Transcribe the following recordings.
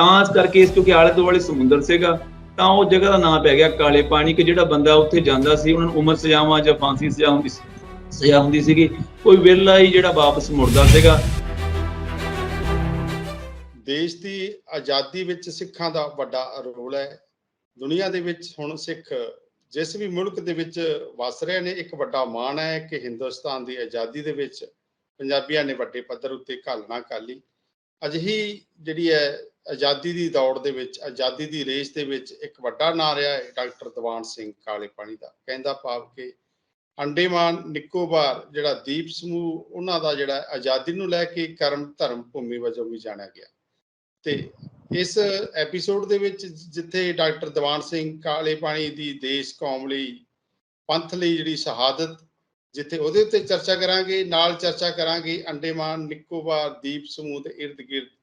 ਤਾਂ ਇਸ ਕਰਕੇ ਇਸ ਕਿਉਂਕਿ ਆਲੇ ਦੁਆਲੇ ਸਮੁੰਦਰ ਸੀਗਾ, ਤਾਂ ਉਹ ਜਗ੍ਹਾ ਦਾ ਨਾਮ ਪੈ ਗਿਆ ਕਾਲੇ ਪਾਣੀ, ਕਿ ਜਿਹੜਾ ਬੰਦਾ ਉੱਥੇ ਜਾਂਦਾ ਸੀ, ਉਹਨਾਂ ਨੂੰ ਉਮਰ ਸਜ਼ਾਵਾਂ ਜਾਂ ਫਾਂਸੀ ਸਜ਼ਾ ਹੁੰਦੀ ਸੀ, ਸਜ਼ਾ ਹੁੰਦੀ ਸੀਗੀ, ਕੋਈ ਵਿਰਲਾ ਹੀ ਜਿਹੜਾ ਵਾਪਸ ਮੁੜਦਾ ਸੀਗਾ। ਦੇਸ਼ ਦੀ ਆਜ਼ਾਦੀ ਵਿੱਚ ਸਿੱਖਾਂ ਦਾ ਵੱਡਾ ਰੋਲ ਹੈ। ਦੁਨੀਆ ਦੇ ਵਿੱਚ ਹੁਣ ਸਿੱਖ ਜਿਸ ਵੀ ਮੁਲਕ ਦੇ ਵਿੱਚ ਵਸ ਰਹੇ ਨੇ, ਇੱਕ ਵੱਡਾ ਮਾਣ ਹੈ ਕਿ ਹਿੰਦੁਸਤਾਨ ਦੀ ਆਜ਼ਾਦੀ ਦੇ ਵਿੱਚ ਪੰਜਾਬੀਆਂ ਨੇ ਵੱਡੇ ਪੱਧਰ ਉੱਤੇ ਘਾਲਣਾ ਲਈ ਅਜਿਹੀ ਜਿਹੜੀ ਹੈ ਆਜ਼ਾਦੀ ਦੀ ਦੌੜ ਦੇ ਵਿੱਚ, ਆਜ਼ਾਦੀ ਦੀ ਰੇਸ ਦੇ ਵਿੱਚ ਇੱਕ ਵੱਡਾ ਨਾਂ ਰਿਹਾ ਹੈ ਡਾਕਟਰ ਦੀਵਾਨ ਸਿੰਘ ਕਾਲੇ ਪਾਣੀ ਦਾ। ਕਹਿੰਦਾ ਭਾਵ ਕਿ ਅੰਡੇਮਾਨ, ਨਿਕੋਬਾਰ ਜਿਹੜਾ ਦੀਪ ਸਮੂਹ, ਉਹਨਾਂ ਦਾ ਜਿਹੜਾ ਆਜ਼ਾਦੀ ਨੂੰ ਲੈ ਕੇ ਕਰਮ, ਧਰਮ, ਭੂਮੀ ਵਜੋਂ ਵੀ ਜਾਣਿਆ ਗਿਆ। ਤੇ ਇਸ ਐਪੀਸੋਡ ਦੇ ਵਿੱਚ ਜਿੱਥੇ ਡਾਕਟਰ ਦੀਵਾਨ ਸਿੰਘ ਕਾਲੇ ਪਾਣੀ ਦੀ ਦੇਸ਼, ਕੌਮ ਲਈ, ਪੰਥ ਲਈ ਜਿਹੜੀ ਸ਼ਹਾਦਤ, ਜਿੱਥੇ ਉਹਦੇ ਉੱਤੇ ਚਰਚਾ ਕਰਾਂਗੇ, ਨਾਲ ਚਰਚਾ ਕਰਾਂਗੇ, ਅੰਡੇਮਾਨ, ਨਿਕੋਬਾਰ, ਦੀਪ ਸਮੂਹ ਦੇ ਇਰਦ ਗਿਰਦ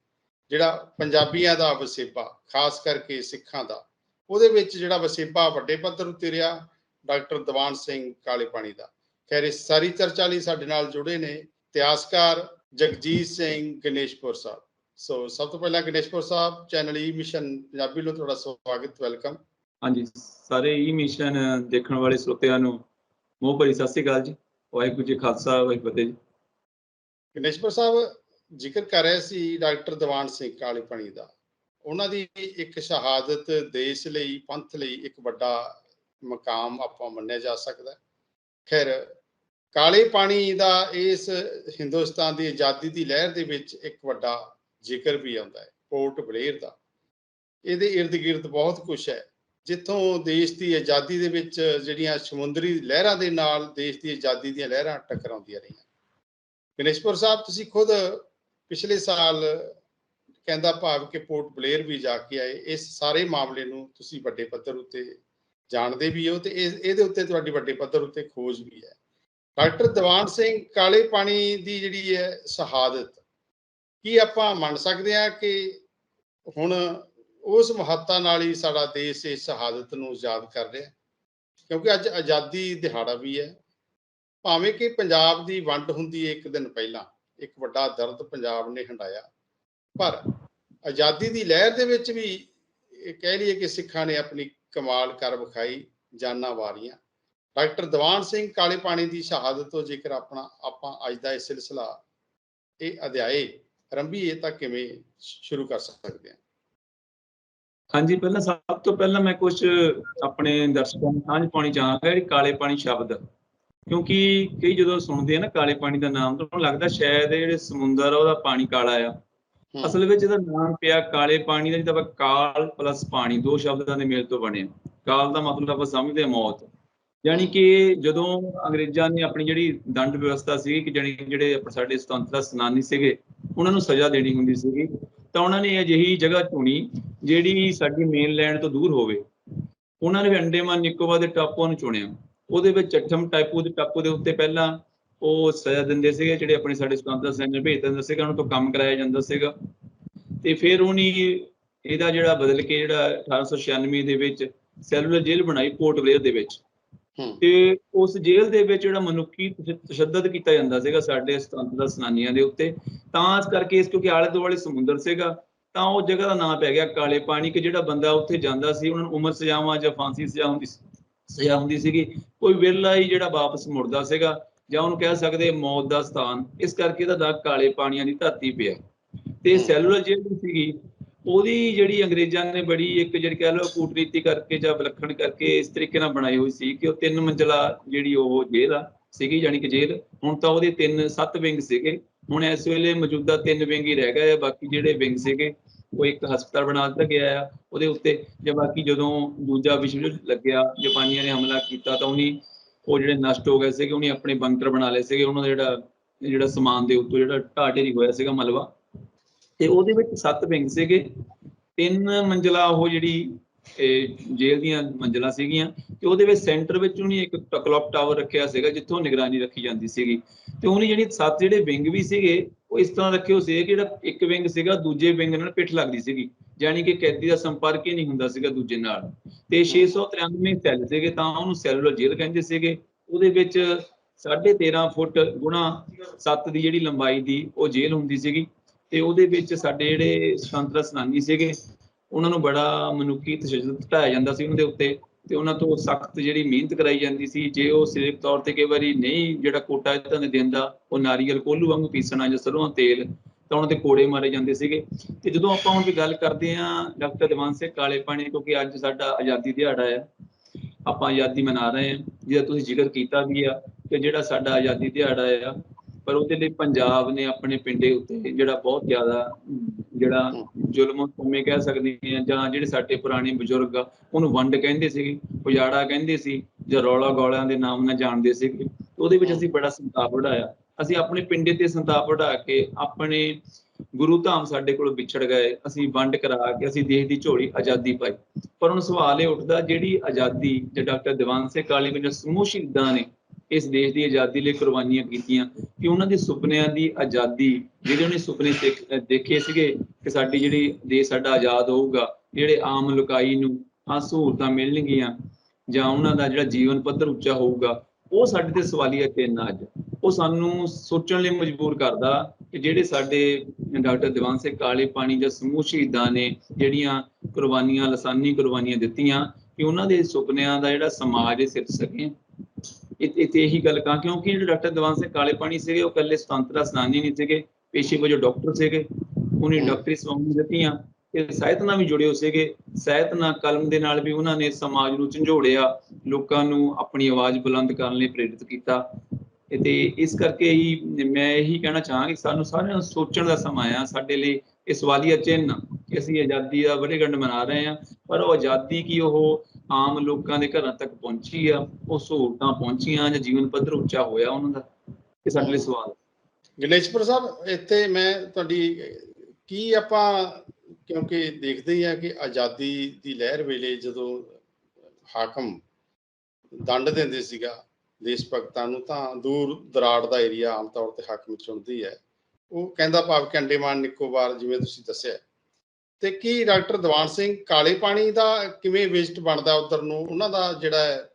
ਜਿਹੜਾ ਪੰਜਾਬੀਆਂ ਦਾ ਵਸੇਬਾ ਖਾਸ ਕਰਕੇ ਸਿੱਖਾਂ ਦਾ ਉਹਦੇ ਵਿੱਚ ਜਿਹੜਾ ਵਸੇਬਾ ਵੱਡੇ ਪੱਧਰ ਉੱਤੇ ਰਿਹਾ ਡਾਕਟਰ ਦੀਵਾਨ ਸਿੰਘ ਕਾਲੇ ਪਾਣੀ ਦਾ। ਖੈਰ ਇਸ ਸਾਰੀ ਚਰਚਾ ਲਈ ਸਾਡੇ ਨਾਲ ਜੁੜੇ ਨੇ ਇਤਿਹਾਸਕਾਰ ਜਗਜੀਤ ਸਿੰਘ ਗਣੇਸ਼ਪੁਰ ਸਾਹਿਬ। ਸੋ ਸਭ ਤੋਂ ਪਹਿਲਾਂ Ganeshpur Sahib channel E mission Punjabi ਨੂੰ ਤੁਹਾਡਾ ਸਵਾਗਤ ਵੈਲਕਮ। ਹਾਂਜੀ ਸਾਰੇ ਹੀ ਮਿਸ਼ਨ ਦੇਖਣ ਵਾਲੇ ਸਰੋਤਿਆਂ ਨੂੰ ਮੋਹ ਭਰੀ ਸਤਿ ਸ੍ਰੀ ਅਕਾਲ ਜੀ। ਵਾਹਿਗੁਰੂ ਜੀ ਖਾਲਸਾ ਵਾਹਿਗੁਰੂ ਫਤਿਹ ਜੀ। ਗਣੇਸ਼ਪੁਰ ਸਾਹਿਬ ਜ਼ਿਕਰ ਕਰ ਰਹੇ ਸੀ ਡਾਕਟਰ ਦੀਵਾਨ ਸਿੰਘ ਕਾਲੇ ਪਾਣੀ ਦਾ। ਉਹਨਾਂ ਦੀ ਇੱਕ ਸ਼ਹਾਦਤ ਦੇਸ਼ ਲਈ, ਪੰਥ ਲਈ ਇੱਕ ਵੱਡਾ ਮਕਾਮ ਆਪਾਂ ਮੰਨਿਆ ਜਾ ਸਕਦਾ ਖੈਰ ਕਾਲੇ ਪਾਣੀ ਦਾ ਇਸ ਹਿੰਦੁਸਤਾਨ ਦੀ ਆਜ਼ਾਦੀ ਦੀ ਲਹਿਰ ਦੇ ਵਿੱਚ ਇੱਕ ਵੱਡਾ ਜ਼ਿਕਰ ਵੀ ਆਉਂਦਾ ਹੈ, ਪੋਰਟ ਬਲੇਅਰ ਦਾ। ਇਹਦੇ ਇਰਦ ਗਿਰਦ ਬਹੁਤ ਕੁਝ ਹੈ। ਜਿੱਥੋਂ ਦੇਸ਼ ਦੀ ਆਜ਼ਾਦੀ ਦੇ ਵਿੱਚ ਜਿਹੜੀਆਂ ਸਮੁੰਦਰੀ ਲਹਿਰਾਂ ਦੇ ਨਾਲ ਦੇਸ਼ ਦੀ ਆਜ਼ਾਦੀ ਦੀਆਂ ਲਹਿਰਾਂ ਟਕਰਾਉਂਦੀਆਂ ਰਹੀਆਂ। ਗਣੇਸ਼ਪੁਰ ਸਾਹਿਬ, ਤੁਸੀਂ ਖੁਦ ਪਿਛਲੇ ਸਾਲ ਕਹਿੰਦਾ ਭਾਵ ਕਿ ਪੋਰਟ ਬਲੇਅਰ ਵੀ ਜਾ ਕੇ ਆਏ। ਇਸ ਸਾਰੇ ਮਾਮਲੇ ਨੂੰ ਤੁਸੀਂ ਵੱਡੇ ਪੱਧਰ ਉੱਤੇ ਜਾਣਦੇ ਵੀ ਹੋ ਤੇ ਇਸ- ਇਹਦੇ ਉੱਤੇ ਤੁਹਾਡੀ ਵੱਡੇ ਪੱਧਰ ਉੱਤੇ ਖੋਜ ਵੀ ਹੈ। ਡਾਕਟਰ ਦੀਵਾਨ ਸਿੰਘ, ਕਾਲੇ ਪਾਣੀ ਦੀ ਜਿਹੜੀ ਹੈ ਸ਼ਹਾਦਤ, ਕੀ ਆਪਾਂ ਮੰਨ ਸਕਦੇ ਹਾਂ ਕਿ ਹੁਣ ਉਸ ਮਹੱਤਤਾ ਨਾਲ ਹੀ ਸਾਡਾ ਦੇਸ਼ ਇਸ ਸ਼ਹਾਦਤ ਨੂੰ ਯਾਦ ਕਰ ਰਿਹਾ? ਕਿਉਂਕਿ ਅੱਜ ਆਜ਼ਾਦੀ ਦਿਹਾੜਾ ਵੀ ਹੈ। ਭਾਵੇਂ ਕਿ ਪੰਜਾਬ ਦੀ ਵੰਡ ਹੁੰਦੀ ਹੈ ਇੱਕ ਦਿਨ ਪਹਿਲਾਂ। ਇੱਕ ਵੱਡਾ ਦਰਦ ਪੰਜਾਬ ਨੇ ਹੰਡਾਇਆ। ਪਰ ਆਜ਼ਾਦੀ ਦੀ ਲਹਿਰ ਦੇ ਵਿੱਚ ਵੀ ਕਹਿ ਲਈਏ ਕਿ ਸਿੱਖਾਂ ਨੇ ਆਪਣੀ ਕਮਾਲ ਕਰ ਵਿਖਾਈ ਜਾਨਾਂ ਵਾਰੀਆਂ। ਡਾਕਟਰ ਦੀਵਾਨ ਸਿੰਘ ਕਾਲੇ ਪਾਣੀ ਦੀ ਸ਼ਹਾਦਤ ਤੋਂ ਜੇਕਰ ਆਪਣਾ ਆਪਾਂ ਅੱਜ ਦਾ ਇਹ ਸਿਲਸਿਲਾ, ਇਹ ਅਧਿਆਏ ਆਰੰਭੀਏ ਤਾਂ ਕਿਵੇਂ ਸ਼ੁਰੂ ਕਰ ਸਕਦੇ ਹਾਂ? ਹਾਂਜੀ, ਪਹਿਲਾਂ ਸਭ ਤੋਂ ਪਹਿਲਾਂ ਮੈਂ ਕੁਝ ਆਪਣੇ ਦਰਸ਼ਕਾਂ ਨੂੰ ਸਾਂਝ ਪਾਉਣੀ ਚਾਹਾਂਗਾ, ਜਿਹੜੀ ਕਾਲੇ ਪਾਣੀ ਸ਼ਬਦ ਕਿਉਂਕਿ ਕਈ ਜਦੋਂ ਸੁਣਦੇ ਆ ਨਾ ਕਾਲੇ ਪਾਣੀ ਦਾ ਨਾਮ ਤਾਂ ਉਹਨੂੰ ਲੱਗਦਾ ਸ਼ਾਇਦ ਇਹ ਜਿਹੜੇ ਸਮੁੰਦਰ ਆ ਉਹਦਾ ਪਾਣੀ ਕਾਲਾ ਆ। ਅਸਲ ਵਿੱਚ ਇਹਦਾ ਨਾਮ ਪਿਆ ਕਾਲੇ ਪਾਣੀ ਦਾ ਜਿਹਦਾ ਕਾਲ ਪਲੱਸ ਪਾਣੀ ਦੋ ਸ਼ਬਦਾਂ ਦੇ ਮੇਲ ਤੋਂ ਬਣਿਆ। ਕਾਲ ਦਾ ਮਤਲਬ ਆਪਾਂ ਸਮਝਦੇ ਹਾਂ ਮੌਤ। ਯਾਨੀ ਕਿ ਜਦੋਂ ਅੰਗਰੇਜ਼ਾਂ ਨੇ ਆਪਣੀ ਜਿਹੜੀ ਦੰਡ ਵਿਵਸਥਾ ਸੀ ਕਿ ਜਾਣੀ ਜਿਹੜੇ ਆਪਣੇ ਸਾਡੇ ਸੁਤੰਤਰਤਾ ਸੈਨਾਨੀ ਸੀਗੇ ਉਹਨਾਂ ਨੂੰ ਸਜ਼ਾ ਦੇਣੀ ਹੁੰਦੀ ਸੀਗੀ ਤਾਂ ਉਹਨਾਂ ਨੇ ਅਜਿਹੀ ਜਗ੍ਹਾ ਚੁਣੀ ਜਿਹੜੀ ਸਾਡੀ ਮੇਨ ਲੈਂਡ ਤੋਂ ਦੂਰ ਹੋਵੇ। ਉਹਨਾਂ ਨੇ ਵੀ ਅੰਡੇਮਾਨ ਨਿਕੋਬਾਰ ਦੇ ਟਾਪੂਆਂ ਨੂੰ ਚੁਣਿਆ। ਉਹਦੇ ਵਿੱਚ ਚੱਠਮ ਟਾਪੂ ਦੇ ਟਾਪੂ ਦੇ ਉੱਤੇ ਪਹਿਲਾਂ ਉਹ ਸਜ਼ਾ ਦਿੰਦੇ ਸੀਗੇ ਜਿਹੜੇ ਆਪਣੇ ਸਾਡੇ ਸੁਤੰਤਰਤਾ ਸੈਨਾਨੀ ਭੇਜ ਦਿੰਦੇ ਸੀਗੇ ਉਹਨਾਂ ਤੋਂ ਕੰਮ ਕਰਾਇਆ ਜਾਂਦਾ ਸੀਗਾ। ਤੇ ਫਿਰ ਉਹਨੀ ਇਹਦਾ ਜਿਹੜਾ ਬਦਲ ਕੇ ਜਿਹੜਾ 1896 ਦੇ ਵਿੱਚ ਸੈਲੂਲਰ ਜੇਲ੍ਹ ਬਣਾਈ ਪੋਰਟ ਬਲੇਅਰ ਦੇ ਵਿੱਚ। ਤੇ ਉਸ ਜੇਲ੍ਹ ਦੇ ਵਿੱਚ ਜਿਹੜਾ ਮਨੁੱਖੀ ਤਸ਼- ਤਸ਼ੱਦਦ ਕੀਤਾ ਜਾਂਦਾ ਸੀਗਾ ਸਾਡੇ ਸੁਤੰਤਰਤਾ ਸੈਨਾਨੀਆਂ ਦੇ ਉੱਤੇ। ਤਾਂ ਇਸ ਕਰਕੇ ਇਸ ਕਿਉਂਕਿ ਆਲੇ ਦੁਆਲੇ ਸਮੁੰਦਰ ਸੀਗਾ ਤਾਂ ਉਹ ਜਗ੍ਹਾ ਦਾ ਨਾਮ ਪੈ ਗਿਆ ਕਾਲੇ ਪਾਣੀ ਕਿ ਜਿਹੜਾ ਬੰਦਾ ਉੱਥੇ ਜਾਂਦਾ ਸੀ ਉਹਨਾਂ ਨੂੰ ਉਮਰ ਸਜ਼ਾਵਾਂ ਜਾਂ ਫਾਂਸੀ ਸਜ਼ਾ ਹੁੰਦੀ ਸੀ- ਸਜ਼ਾ ਹੁੰਦੀ ਸੀਗੀ। ਕੋਈ ਵਿਰਲਾ ਹੀ ਜਿਹੜਾ ਵਾਪਸ ਮੁੜਦਾ ਸੀਗਾ ਜਾਂ ਉਹਨੂੰ ਕਹਿ ਸਕਦੇ ਮੌਤ ਦਾ ਸਥਾਨ ਇਸ ਕਰਕੇ ਇਹਦਾ ਦਾਗ ਕਾਲੇ ਪਾਣੀਆਂ ਦੀ ਧਰਤੀ ਪਿਆ। ਤੇ। ਸੈਲੂਲਰ ਜੇਲ੍ਹ ਸੀਗੀ। ਉਹਦੀ ਜਿਹੜੀ ਅੰਗਰੇਜ਼ਾਂ ਨੇ ਬੜੀ ਇੱਕ ਜਿਹੜੀ ਕਹਿ ਲਓ ਕੂਟਨੀਤੀ ਕਰਕੇ ਜਾਂ ਵਿਲੱਖਣ ਕਰਕੇ ਇਸ ਤਰੀਕੇ ਨਾਲ ਬਣਾਈ ਹੋਈ ਸੀ ਕਿ ਉਹ ਤਿੰਨ ਮੰਜ਼ਲਾ ਜਿਹੜੀ ਉਹ ਜੇਲ੍ਹ ਆ ਸੀਗੀ ਜਾਣੀ ਕਿ ਜੇਲ੍ਹ। ਹੁਣ ਤਾਂ ਉਹਦੇ ਤਿੰਨ ਸੱਤ ਵਿੰਗ ਸੀਗੇ। ਹੁਣ ਇਸ ਵੇਲੇ ਮੌਜੂਦਾ ਤਿੰਨ ਵਿੰਗ ਹੀ ਰਹਿ ਗਏ ਆ ਬਾਕੀ ਜਿਹੜੇ ਵਿੰਗ ਸੀਗੇ ਉਹ ਇੱਕ ਹਸਪਤਾਲ ਬਣਾ ਦਿੱਤਾ ਗਿਆ ਆ, ਉਹਦੇ ਉੱਤੇ ਜਾਂ ਬਾਕੀ ਜਦੋਂ ਦੂਜਾ ਵਿਸ਼ਵ ਯੁੱਧ ਲੱਗਿਆ, ਜਾਪਾਨੀਆਂ ਨੇ ਹਮਲਾ ਕੀਤਾ, ਤਾਂ ਉਹਨੀ ਉਹ ਜਿਹੜੇ ਨਸ਼ਟ ਹੋ ਗਏ ਸੀਗੇ, ਉਹਨੇ ਆਪਣੇ ਬੰਕਰ ਬਣਾ ਲਏ ਸੀਗੇ, ਉਹਨਾਂ ਦਾ ਜਿਹੜਾ ਜਿਹੜਾ ਸਮਾਨ ਦੇ ਉੱਤੋਂ ਜਿਹੜਾ ਢਾਟੇ ਨਹੀਂ ਹੋਇਆ ਸੀਗਾ ਮਲਵਾ ਤੇ ਉਹਦੇ ਵਿੱਚ ਸੱਤ ਵਿੰਗ ਸੀਗੇ, ਤਿੰਨ ਮੰਜ਼ਲਾ ਉਹ ਜਿਹੜੀ ਇਹ ਜੇਲ੍ਹ ਦੀਆਂ ਮੰਜ਼ਲਾਂ ਸੀਗੀਆਂ ਤੇ ਉਹਦੇ ਵਿੱਚ ਸੈਂਟਰ ਵਿੱਚ ਉਹਨੇ ਇੱਕ ਕਲੌਕ ਟਾਵਰ ਰੱਖਿਆ ਸੀਗਾ ਜਿੱਥੋਂ ਨਿਗਰਾਨੀ ਰੱਖੀ ਜਾਂਦੀ ਸੀਗੀ। ਤੇ ਉਹਨੇ ਜਿਹੜੀ ਸੱਤ ਜਿਹੜੇ ਵਿੰਗ ਵੀ ਸੀਗੇ, ਉਹ ਇਸ ਤਰ੍ਹਾਂ ਰੱਖੇ ਹੋ ਸੀ ਕਿ ਜਿਹੜਾ ਇੱਕ ਵਿੰਗ ਸੀਗਾ ਦੂਜੇ ਵਿੰਗ ਨਾਲ ਪਿੱਠ ਲੱਗਦੀ ਸੀਗੀ। ਯਾਨੀ ਕਿ ਕੈਦੀ ਦਾ ਸੰਪਰਕ ਹੀ ਨਹੀਂ ਹੁੰਦਾ ਸੀਗਾ ਦੂਜੇ ਨਾਲ। ਤੇ 693 ਸੈੱਲ ਸੀਗੇ ਤਾਂ ਉਹਨੂੰ ਸੈਲੂਲਰ ਜੇਲ੍ਹ ਕਹਿੰਦੇ ਸੀਗੇ। ਉਹਦੇ ਵਿੱਚ 13.5 ਫੁੱਟ ਗੁਣਾ 7 ਦੀ ਜਿਹੜੀ ਲੰਬਾਈ ਦੀ ਉਹ ਜੇਲ੍ਹ ਹੁੰਦੀ ਸੀਗੀ। ਤੇ ਉਹਦੇ ਵਿੱਚ ਸਾਡੇ ਜਿਹੜੇ ਸੁਤੰਤਰ ਸੈਨਾਨੀ ਸੀਗੇ ਉਹਨਾਂ ਨੂੰ ਬੜਾ ਮਨੁੱਖੀ ਤਸ਼ੱਦਦ ਢਾਇਆ ਜਾਂਦਾ ਸੀ ਉਹਨਾਂ ਦੇ ਉੱਤੇ ਤੇ ਉਹਨਾਂ ਤੋਂ ਸਖਤ ਜਿਹੜੀ ਮਿਹਨਤ ਕਰਾਈ ਜਾਂਦੀ ਸੀ, ਜੇ ਉਹ ਸਰੀਰਕ ਤੌਰ ਤੇ ਕਈ ਵਾਰੀ ਨਹੀਂ ਜਿਹੜਾ ਕੋਟਾ ਇਦਾਂ ਦੇ ਦਿੰਦਾ ਉਹ ਨਾਰੀਅਲ ਕੋਲੂ ਵਾਂਗੂ ਪੀਸਣਾ ਜਾਂ ਸਰੋਂ ਦਾ ਤੇਲ, ਤਾਂ ਉਹਨਾਂ ਦੇ ਕੋੜੇ ਮਾਰੇ ਜਾਂਦੇ ਸੀਗੇ। ਤੇ ਜਦੋਂ ਆਪਾਂ ਹੁਣ ਵੀ ਗੱਲ ਕਰਦੇ ਹਾਂ ਡਾਕਟਰ ਦਿਵਾਨ ਸਿੰਘ ਕਾਲੇ ਪਾਣੀ ਕਿਉਂਕਿ ਅੱਜ ਸਾਡਾ ਆਜ਼ਾਦੀ ਦਿਹਾੜਾ ਹੈ ਆਪਾਂ ਆਜ਼ਾਦੀ ਮਨਾ ਰਹੇ ਹਾਂ, ਜਿਹਦਾ ਤੁਸੀਂ ਜ਼ਿਕਰ ਕੀਤਾ ਵੀ ਆ ਕਿ ਜਿਹੜਾ ਸਾਡਾ ਆਜ਼ਾਦੀ ਦਿਹਾੜਾ ਆ, ਪਰ ਉਹਦੇ ਲਈ ਪੰਜਾਬ ਨੇ ਆਪਣੇ ਪਿੰਡੇ ਉੱਤੇ ਜਿਹੜਾ ਬਹੁਤ ਜ਼ਿਆਦਾ ਜਿਹੜਾ ਜ਼ੁਲਮ ਉਮੇ ਕਹਿ ਸਕਦੇ ਆ ਜਾਂ ਜਿਹੜੇ ਸਾਡੇ ਪੁਰਾਣੇ ਬਜ਼ੁਰਗ ਆ ਉਹਨੂੰ ਵੰਡ ਕਹਿੰਦੇ ਸੀਗੇ ਉਜਾੜਾ ਕਹਿੰਦੇ ਸੀ ਜਾਂ ਰੌਲਾ ਗੋਲਿਆਂ ਦੇ ਨਾਮ ਨਾਲ ਜਾਣਦੇ ਸੀਗੇ। ਉਹਦੇ ਵਿੱਚ ਅਸੀਂ ਬੜਾ ਸੰਤਾਪ ਵਢਾਇਆ। ਅਸੀਂ ਆਪਣੇ ਪਿੰਡੇ ਤੇ ਸੰਤਾਪ ਵਢਾ ਕੇ ਆਪਣੇ ਗੁਰੂ ਧਾਮ ਸਾਡੇ ਕੋਲ ਵਿਛੜ ਗਏ। ਅਸੀਂ ਵੰਡ ਕਰਾ ਕੇ ਅਸੀਂ ਦੇਸ਼ ਦੀ ਝੋਲੀ ਆਜ਼ਾਦੀ ਪਾਈ। ਪਰ ਹੁਣ ਸਵਾਲ ਇਹ ਉੱਠਦਾ ਜਿਹੜੀ ਆਜ਼ਾਦੀ ਜੇ ਡਾਕਟਰ ਦੀਵਾਨ ਸਿੰਘ ਕਾਲੀ ਵਿੱਚ ਸਮੂਹ ਸ਼ਹੀਦਾਂ ਨੇ ਇਸ ਦੇਸ਼ ਦੀ ਆਜ਼ਾਦੀ ਲਈ ਕੁਰਬਾਨੀਆਂ ਕੀਤੀਆਂ ਕਿ ਉਹਨਾਂ ਦੇ ਸੁਪਨਿਆਂ ਦੀ ਆਜ਼ਾਦੀ, ਜਿਹੜੇ ਉਹਨੇ ਸੁਪਨੇ ਦੇਖੇ ਸੀਗੇ ਕਿ ਸਾਡੀ ਜਿਹੜੀ ਦੇਸ਼ ਸਾਡਾ ਆਜ਼ਾਦ ਹੋਊਗਾ, ਜਿਹੜੇ ਆਮ ਲੋਕਾਈ ਨੂੰ ਆ ਸਹੂਲਤਾਂ ਮਿਲਣਗੀਆਂ ਜਾਂ ਉਹਨਾਂ ਦਾ ਜਿਹੜਾ ਜੀਵਨ ਪੱਧਰ ਉੱਚਾ ਹੋਊਗਾ, ਉਹ ਸਾਡੇ ਤੇ ਸਵਾਲੀਆ ਚਿੰਨ੍ਹ ਆ ਅੱਜ? ਉਹ ਸਾਨੂੰ ਸੋਚਣ ਲਈ ਮਜਬੂਰ ਕਰਦਾ ਕਿ ਜਿਹੜੇ ਸਾਡੇ ਡਾਕਟਰ ਦੀਵਾਨ ਸਿੰਘ ਕਾਲੇ ਪਾਣੀ ਜਾਂ ਸਮੂਹ ਸ਼ਹੀਦਾਂ ਨੇ ਜਿਹੜੀਆਂ ਕੁਰਬਾਨੀਆਂ, ਲਸਾਨੀ ਕੁਰਬਾਨੀਆਂ ਦਿੱਤੀਆਂ, ਕਿ ਉਹਨਾਂ ਦੇ ਸੁਪਨਿਆਂ ਦਾ ਜਿਹੜਾ ਸਮਾਜ ਸਿਰ ਸਕੇ ਇੱਥੇ ਇਹੀ ਗੱਲ ਕਹਾਂ ਕਿਉਂਕਿ ਜਿਹੜੇ ਡਾਕਟਰ ਦੀਵਾਨ ਸਿੰਘ ਕਾਲੇ ਪਾਣੀ ਸੀਗੇ ਉਹ ਇਕੱਲੇ ਸੁਤੰਤਰ ਸੈਨਾਨੀ ਨਹੀਂ ਸੀਗੇ ਪੇਸ਼ੇ ਵਜੋਂ ਡਾਕਟਰ ਸੀਗੇ ਉਹਨੇ ਡਾਕਟਰੀ ਸੇਵਾਵਾਂ ਦਿੱਤੀਆਂ ਤੇ ਸਾਹਿਤ ਨਾਲ ਵੀ ਜੁੜੇ ਹੋ ਸੀਗੇ ਸਾਹਿਤ ਨਾਲ ਕਲਮ ਦੇ ਨਾਲ ਵੀ ਉਹਨਾਂ ਨੇ ਸਮਾਜ ਨੂੰ ਝੰਜੋੜਿਆ ਲੋਕਾਂ ਨੂੰ ਆਪਣੀ ਆਵਾਜ਼ ਬੁਲੰਦ ਕਰਨ ਲਈ ਪ੍ਰੇਰਿਤ ਕੀਤਾ। ਤੇ ਇਸ ਕਰਕੇ ਹੀ ਮੈਂ ਇਹੀ ਕਹਿਣਾ ਚਾਹਾਂਗਾ ਕਿ ਸਾਨੂੰ ਸਾਰਿਆਂ ਨੂੰ ਸੋਚਣ ਦਾ ਸਮਾਂ ਆ ਸਾਡੇ ਲਈ ਇਹ ਸਵਾਲੀਆ ਚਿੰਨ੍ਹ ਕਿ ਅਸੀਂ ਆਜ਼ਾਦੀ ਦਾ ਵਰ੍ਹੇਗੰਢ ਮਨਾ ਰਹੇ ਹਾਂ ਪਰ ਉਹ ਆਜ਼ਾਦੀ ਕੀ ਉਹ ਆਮ ਲੋਕਾਂ ਦੇ ਘਰਾਂ ਤੱਕ ਪਹੁੰਚੀ ਆ, ਉਹ ਸਹੂਲਤਾਂ ਪਹੁੰਚੀਆਂ ਜਾਂ ਜੀਵਨ ਪੱਧਰ ਉੱਚਾ ਹੋਇਆ ਉਹਨਾਂ ਦਾ ਇਹ ਸਾਡੇ ਲਈ ਸਵਾਲ ਹੈ। ਸਾਹਿਬ, ਇੱਥੇ ਮੈਂ ਤੁਹਾਡੀ, ਕੀ ਆਪਾਂ, ਕਿਉਂਕਿ ਦੇਖਦੇ ਹੀ ਆ ਕਿ ਆਜ਼ਾਦੀ ਦੀ ਲਹਿਰ ਵੇਲੇ ਜਦੋਂ ਹਾਕਮ ਦੰਡ ਦਿੰਦੇ ਸੀਗਾ, ਦੇਸ਼ ਭਗਤਾਂ ਨੂੰ, ਤਾਂ ਦੂਰ ਦਰਾੜ ਦਾ ਏਰੀਆ ਆਮ ਤੌਰ ਤੇ ਹਾਕਮ ਚੁਣਦੀ ਹੈ ਉਹ ਕਹਿੰਦਾ ਭਾਵ ਕਿ ਅੰਡੇਮਾਨ ਨਿਕੋਬਾਰ, ਜਿਵੇਂ ਤੁਸੀਂ ਦੱਸਿਆ ਤੇ ਕੀ ਡਾਕਟਰ ਦੀਵਾਨ ਸਿੰਘ ਕਾਲੇ ਪਾਣੀ ਦਾ ਕਿਵੇਂ ਵੇਸਟ ਬਣਦਾ ਉਧਰ ਨੂੰ? ਉਹਨਾਂ ਦਾ ਜਿਹੜਾ ਹੈ,